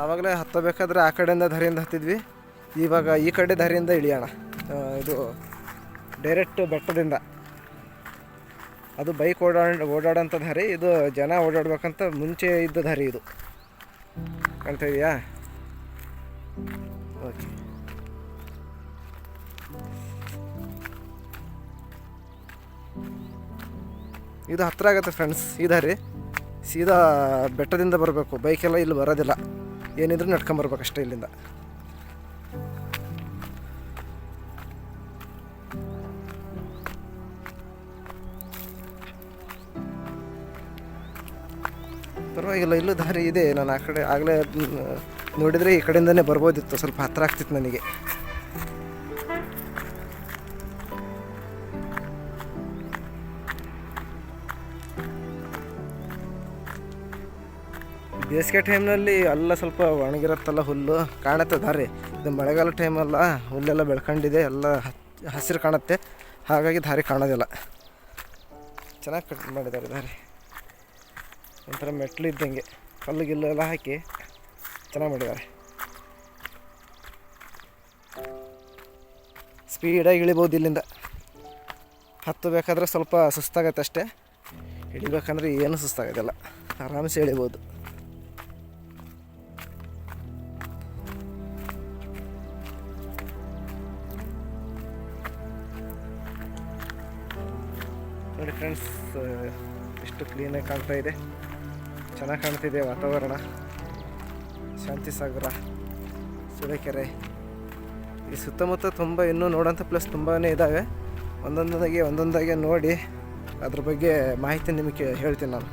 ಆವಾಗಲೇ ಹತ್ತಬೇಕಾದ್ರೆ ಆ ಕಡೆಯಿಂದ ದರಿಯಿಂದ ಹತ್ತಿದ್ವಿ. ಇವಾಗ ಈ ಕಡೆ ದಾರಿಯಿಂದ ಇಳಿಯೋಣ. ಇದು ಡೈರೆಕ್ಟ್ ಬೆಟ್ಟದಿಂದ. ಅದು ಬೈಕ್ ಓಡಾಡ ಓಡಾಡೋಂಥ ದಾರಿ ಇದು ಜನ ಓಡಾಡ್ಬೇಕಂತ ಮುಂಚೆ ಇದ್ದ ದಾರಿ ಇದು. ಕಾಣ್ತಾ ಇದೆಯಾ ಓಕೆ ಇದು ಹತ್ತಿರ ಆಗುತ್ತೆ ಫ್ರೆಂಡ್ಸ್ ಈ ದಾರಿ ಸೀದಾ ಬೆಟ್ಟದಿಂದ ಬರಬೇಕು. ಬೈಕೆಲ್ಲ ಇಲ್ಲಿ ಬರೋದಿಲ್ಲ. ಏನಿದ್ರು ನಡ್ಕೊಂಬರ್ಬೇಕಷ್ಟೇ ಇಲ್ಲಿಂದ. ಪರವಾಗಿಲ್ಲ, ಇಲ್ಲೂ ದಾರಿ ಇದೆ. ನಾನು ಆ ಕಡೆ ಆಗಲೇ ನೋಡಿದರೆ ಈ ಕಡೆಯಿಂದನೇ ಬರ್ಬೋದಿತ್ತು. ಸ್ವಲ್ಪ ಹತ್ತಿರ ಆಗ್ತಿತ್ತು ನನಗೆ. ಬೇಸಿಗೆ ಟೈಮ್ನಲ್ಲಿ ಎಲ್ಲ ಸ್ವಲ್ಪ ಒಣಗಿರತ್ತಲ್ಲ ಹುಲ್ಲು. ಕಾಣುತ್ತೆ, ದಾರಿ. ಇದು ಮಳೆಗಾಲ ಟೈಮಲ್ಲ ಹುಲ್ಲೆಲ್ಲ ಬೆಳ್ಕೊಂಡಿದೆ, ಎಲ್ಲ ಹಸಿರು ಕಾಣುತ್ತೆ. ಹಾಗಾಗಿ ದಾರಿ ಕಾಣೋದಿಲ್ಲ. ಚೆನ್ನಾಗಿ ಕಟ್ ಮಾಡಿದ್ದಾರೆ ದಾರಿ. ಒಂಥರ ಮೆಟ್ಲು ಇದ್ದಂಗೆ. ಕಲ್ಲು ಗಿಲ್ಲು ಎಲ್ಲ ಹಾಕಿ ಚೆನ್ನಾಗಿ ಮಾಡಿದ್ದಾರೆ. ಸ್ಪೀಡಾಗಿ ಇಳಿಬೋದು ಇಲ್ಲಿಂದ. ಹತ್ತು ಬೇಕಾದ್ರೆ ಸ್ವಲ್ಪ ಸುಸ್ತಾಗತ್ತೆ ಅಷ್ಟೇ. ಇಳಿಬೇಕಂದ್ರೆ ಏನು ಸುಸ್ತಾಗೋದಿಲ್ಲ. ಆರಾಮ್ಸೆ ಇಳಿಬೋದು. ನೋಡಿ ಫ್ರೆಂಡ್ಸ್ ಎಷ್ಟು ಕ್ಲೀನಾಗಿ ಕಾಣ್ತಾ ಇದೆ. ಚೆನ್ನಾಗಿ ಕಾಣ್ತಿದೆ ವಾತಾವರಣ. ಶಾಂತಿ ಸಾಗರ ಸೂಳೆಕೆರೆ ಈ ಸುತ್ತಮುತ್ತ ತುಂಬ ಇನ್ನೂ ನೋಡೋಂಥ ಪ್ಲೇಸ್ ತುಂಬಾ ಇದ್ದಾವೆ ಒಂದೊಂದಾಗಿ ಒಂದೊಂದಾಗಿ ನೋಡಿ, ಅದ್ರ ಬಗ್ಗೆ ಮಾಹಿತಿ ನಿಮಗೆ ಹೇಳ್ತೀನಿ ನಾನು.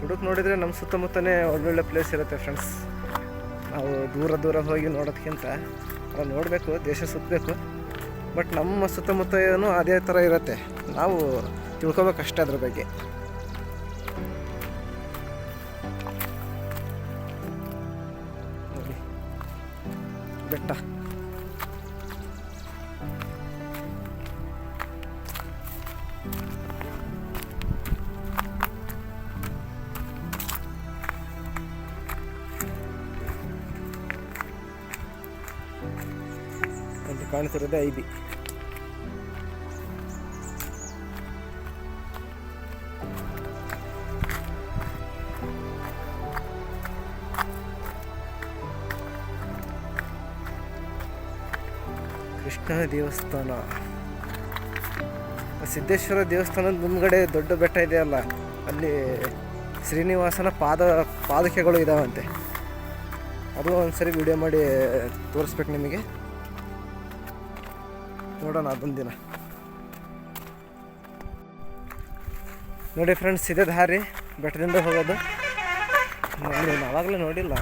ಹುಡುಕ್ ನೋಡಿದರೆ ನಮ್ಮ ಸುತ್ತಮುತ್ತನೇ ಒಳ್ಳೊಳ್ಳೆ ಪ್ಲೇಸ್ ಇರುತ್ತೆ ಫ್ರೆಂಡ್ಸ್ ನಾವು ದೂರ ದೂರ ಹೋಗಿ ನೋಡೋದಕ್ಕಿಂತ ನೋಡಬೇಕು, ದೇಶ ಸುತ್ತಬೇಕು ಬಟ್ ನಮ್ಮ ಸುತ್ತಮುತ್ತ ಏನು ಅದೇ ಥರ ಇರುತ್ತೆ. ನಾವು ತಿಳ್ಕೊಬೇಕಷ್ಟೇ ಅದ್ರ ಬಗ್ಗೆ. ಬೆಟ್ಟ. ಕಾಣ್ತಿರೋದೇ ಐ ಬಿ ಕೃಷ್ಣನ ದೇವಸ್ಥಾನ ಸಿದ್ದೇಶ್ವರ ದೇವಸ್ಥಾನದ ಮುಂದ್ಗಡೆ ದೊಡ್ಡ ಬೆಟ್ಟ ಇದೆಯಲ್ಲ ಅಲ್ಲಿ ಶ್ರೀನಿವಾಸನ ಪಾದ, ಪಾದಕೆಗಳು ಇದಾವಂತೆ. ಅದು ಒಂದ್ಸರಿ ವಿಡಿಯೋ ಮಾಡಿ ತೋರಿಸ್ಬೇಕು ನಿಮಗೆ. ನೋಡೋಣ ಅದೊಂದು ದಿನ. ನೋಡಿ ಫ್ರೆಂಡ್ಸ್ ಇದೇ ದಾರಿ. ಬೆಟ್ಟದಿಂದ ಹೋಗೋದು. ನಾನು ಯಾವಾಗಲೂ ನೋಡಿಲ್ಲ.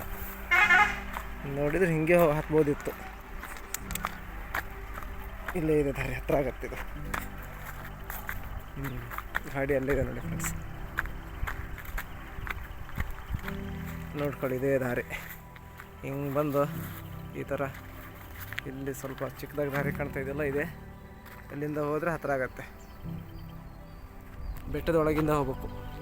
ನೋಡಿದ್ರೆ ಹಿಂಗೆ ಹತ್ಬೋದಿತ್ತು ಇಲ್ಲೇ ಇದೆ ದಾರಿ, ಹತ್ರ ಆಗತ್ತಿದು ಹ್ಞೂ ಗಾಡಿ ಅಲ್ಲಿದೆ ನೋಡಿ ಫ್ರೆಂಡ್ಸ್ ನೋಡ್ಕೊಳ್ಳಿ, ಇದೇ ದಾರಿ. ಹಿಂಗೆ ಬಂದು ಈ ಥರ ಇಲ್ಲಿ ಸ್ವಲ್ಪ ಚಿಕ್ಕದಾಗಿ ದಾರಿ ಕಾಣ್ತಾ ಇದೆಲ್ಲ ಇದೆ. ಅಲ್ಲಿಂದ ಹೋದರೆ ಹತ್ತಿರ ಆಗತ್ತೆ. ಬೆಟ್ಟದ ಒಳಗಿಂದ ಹೋಗ್ಬೇಕು.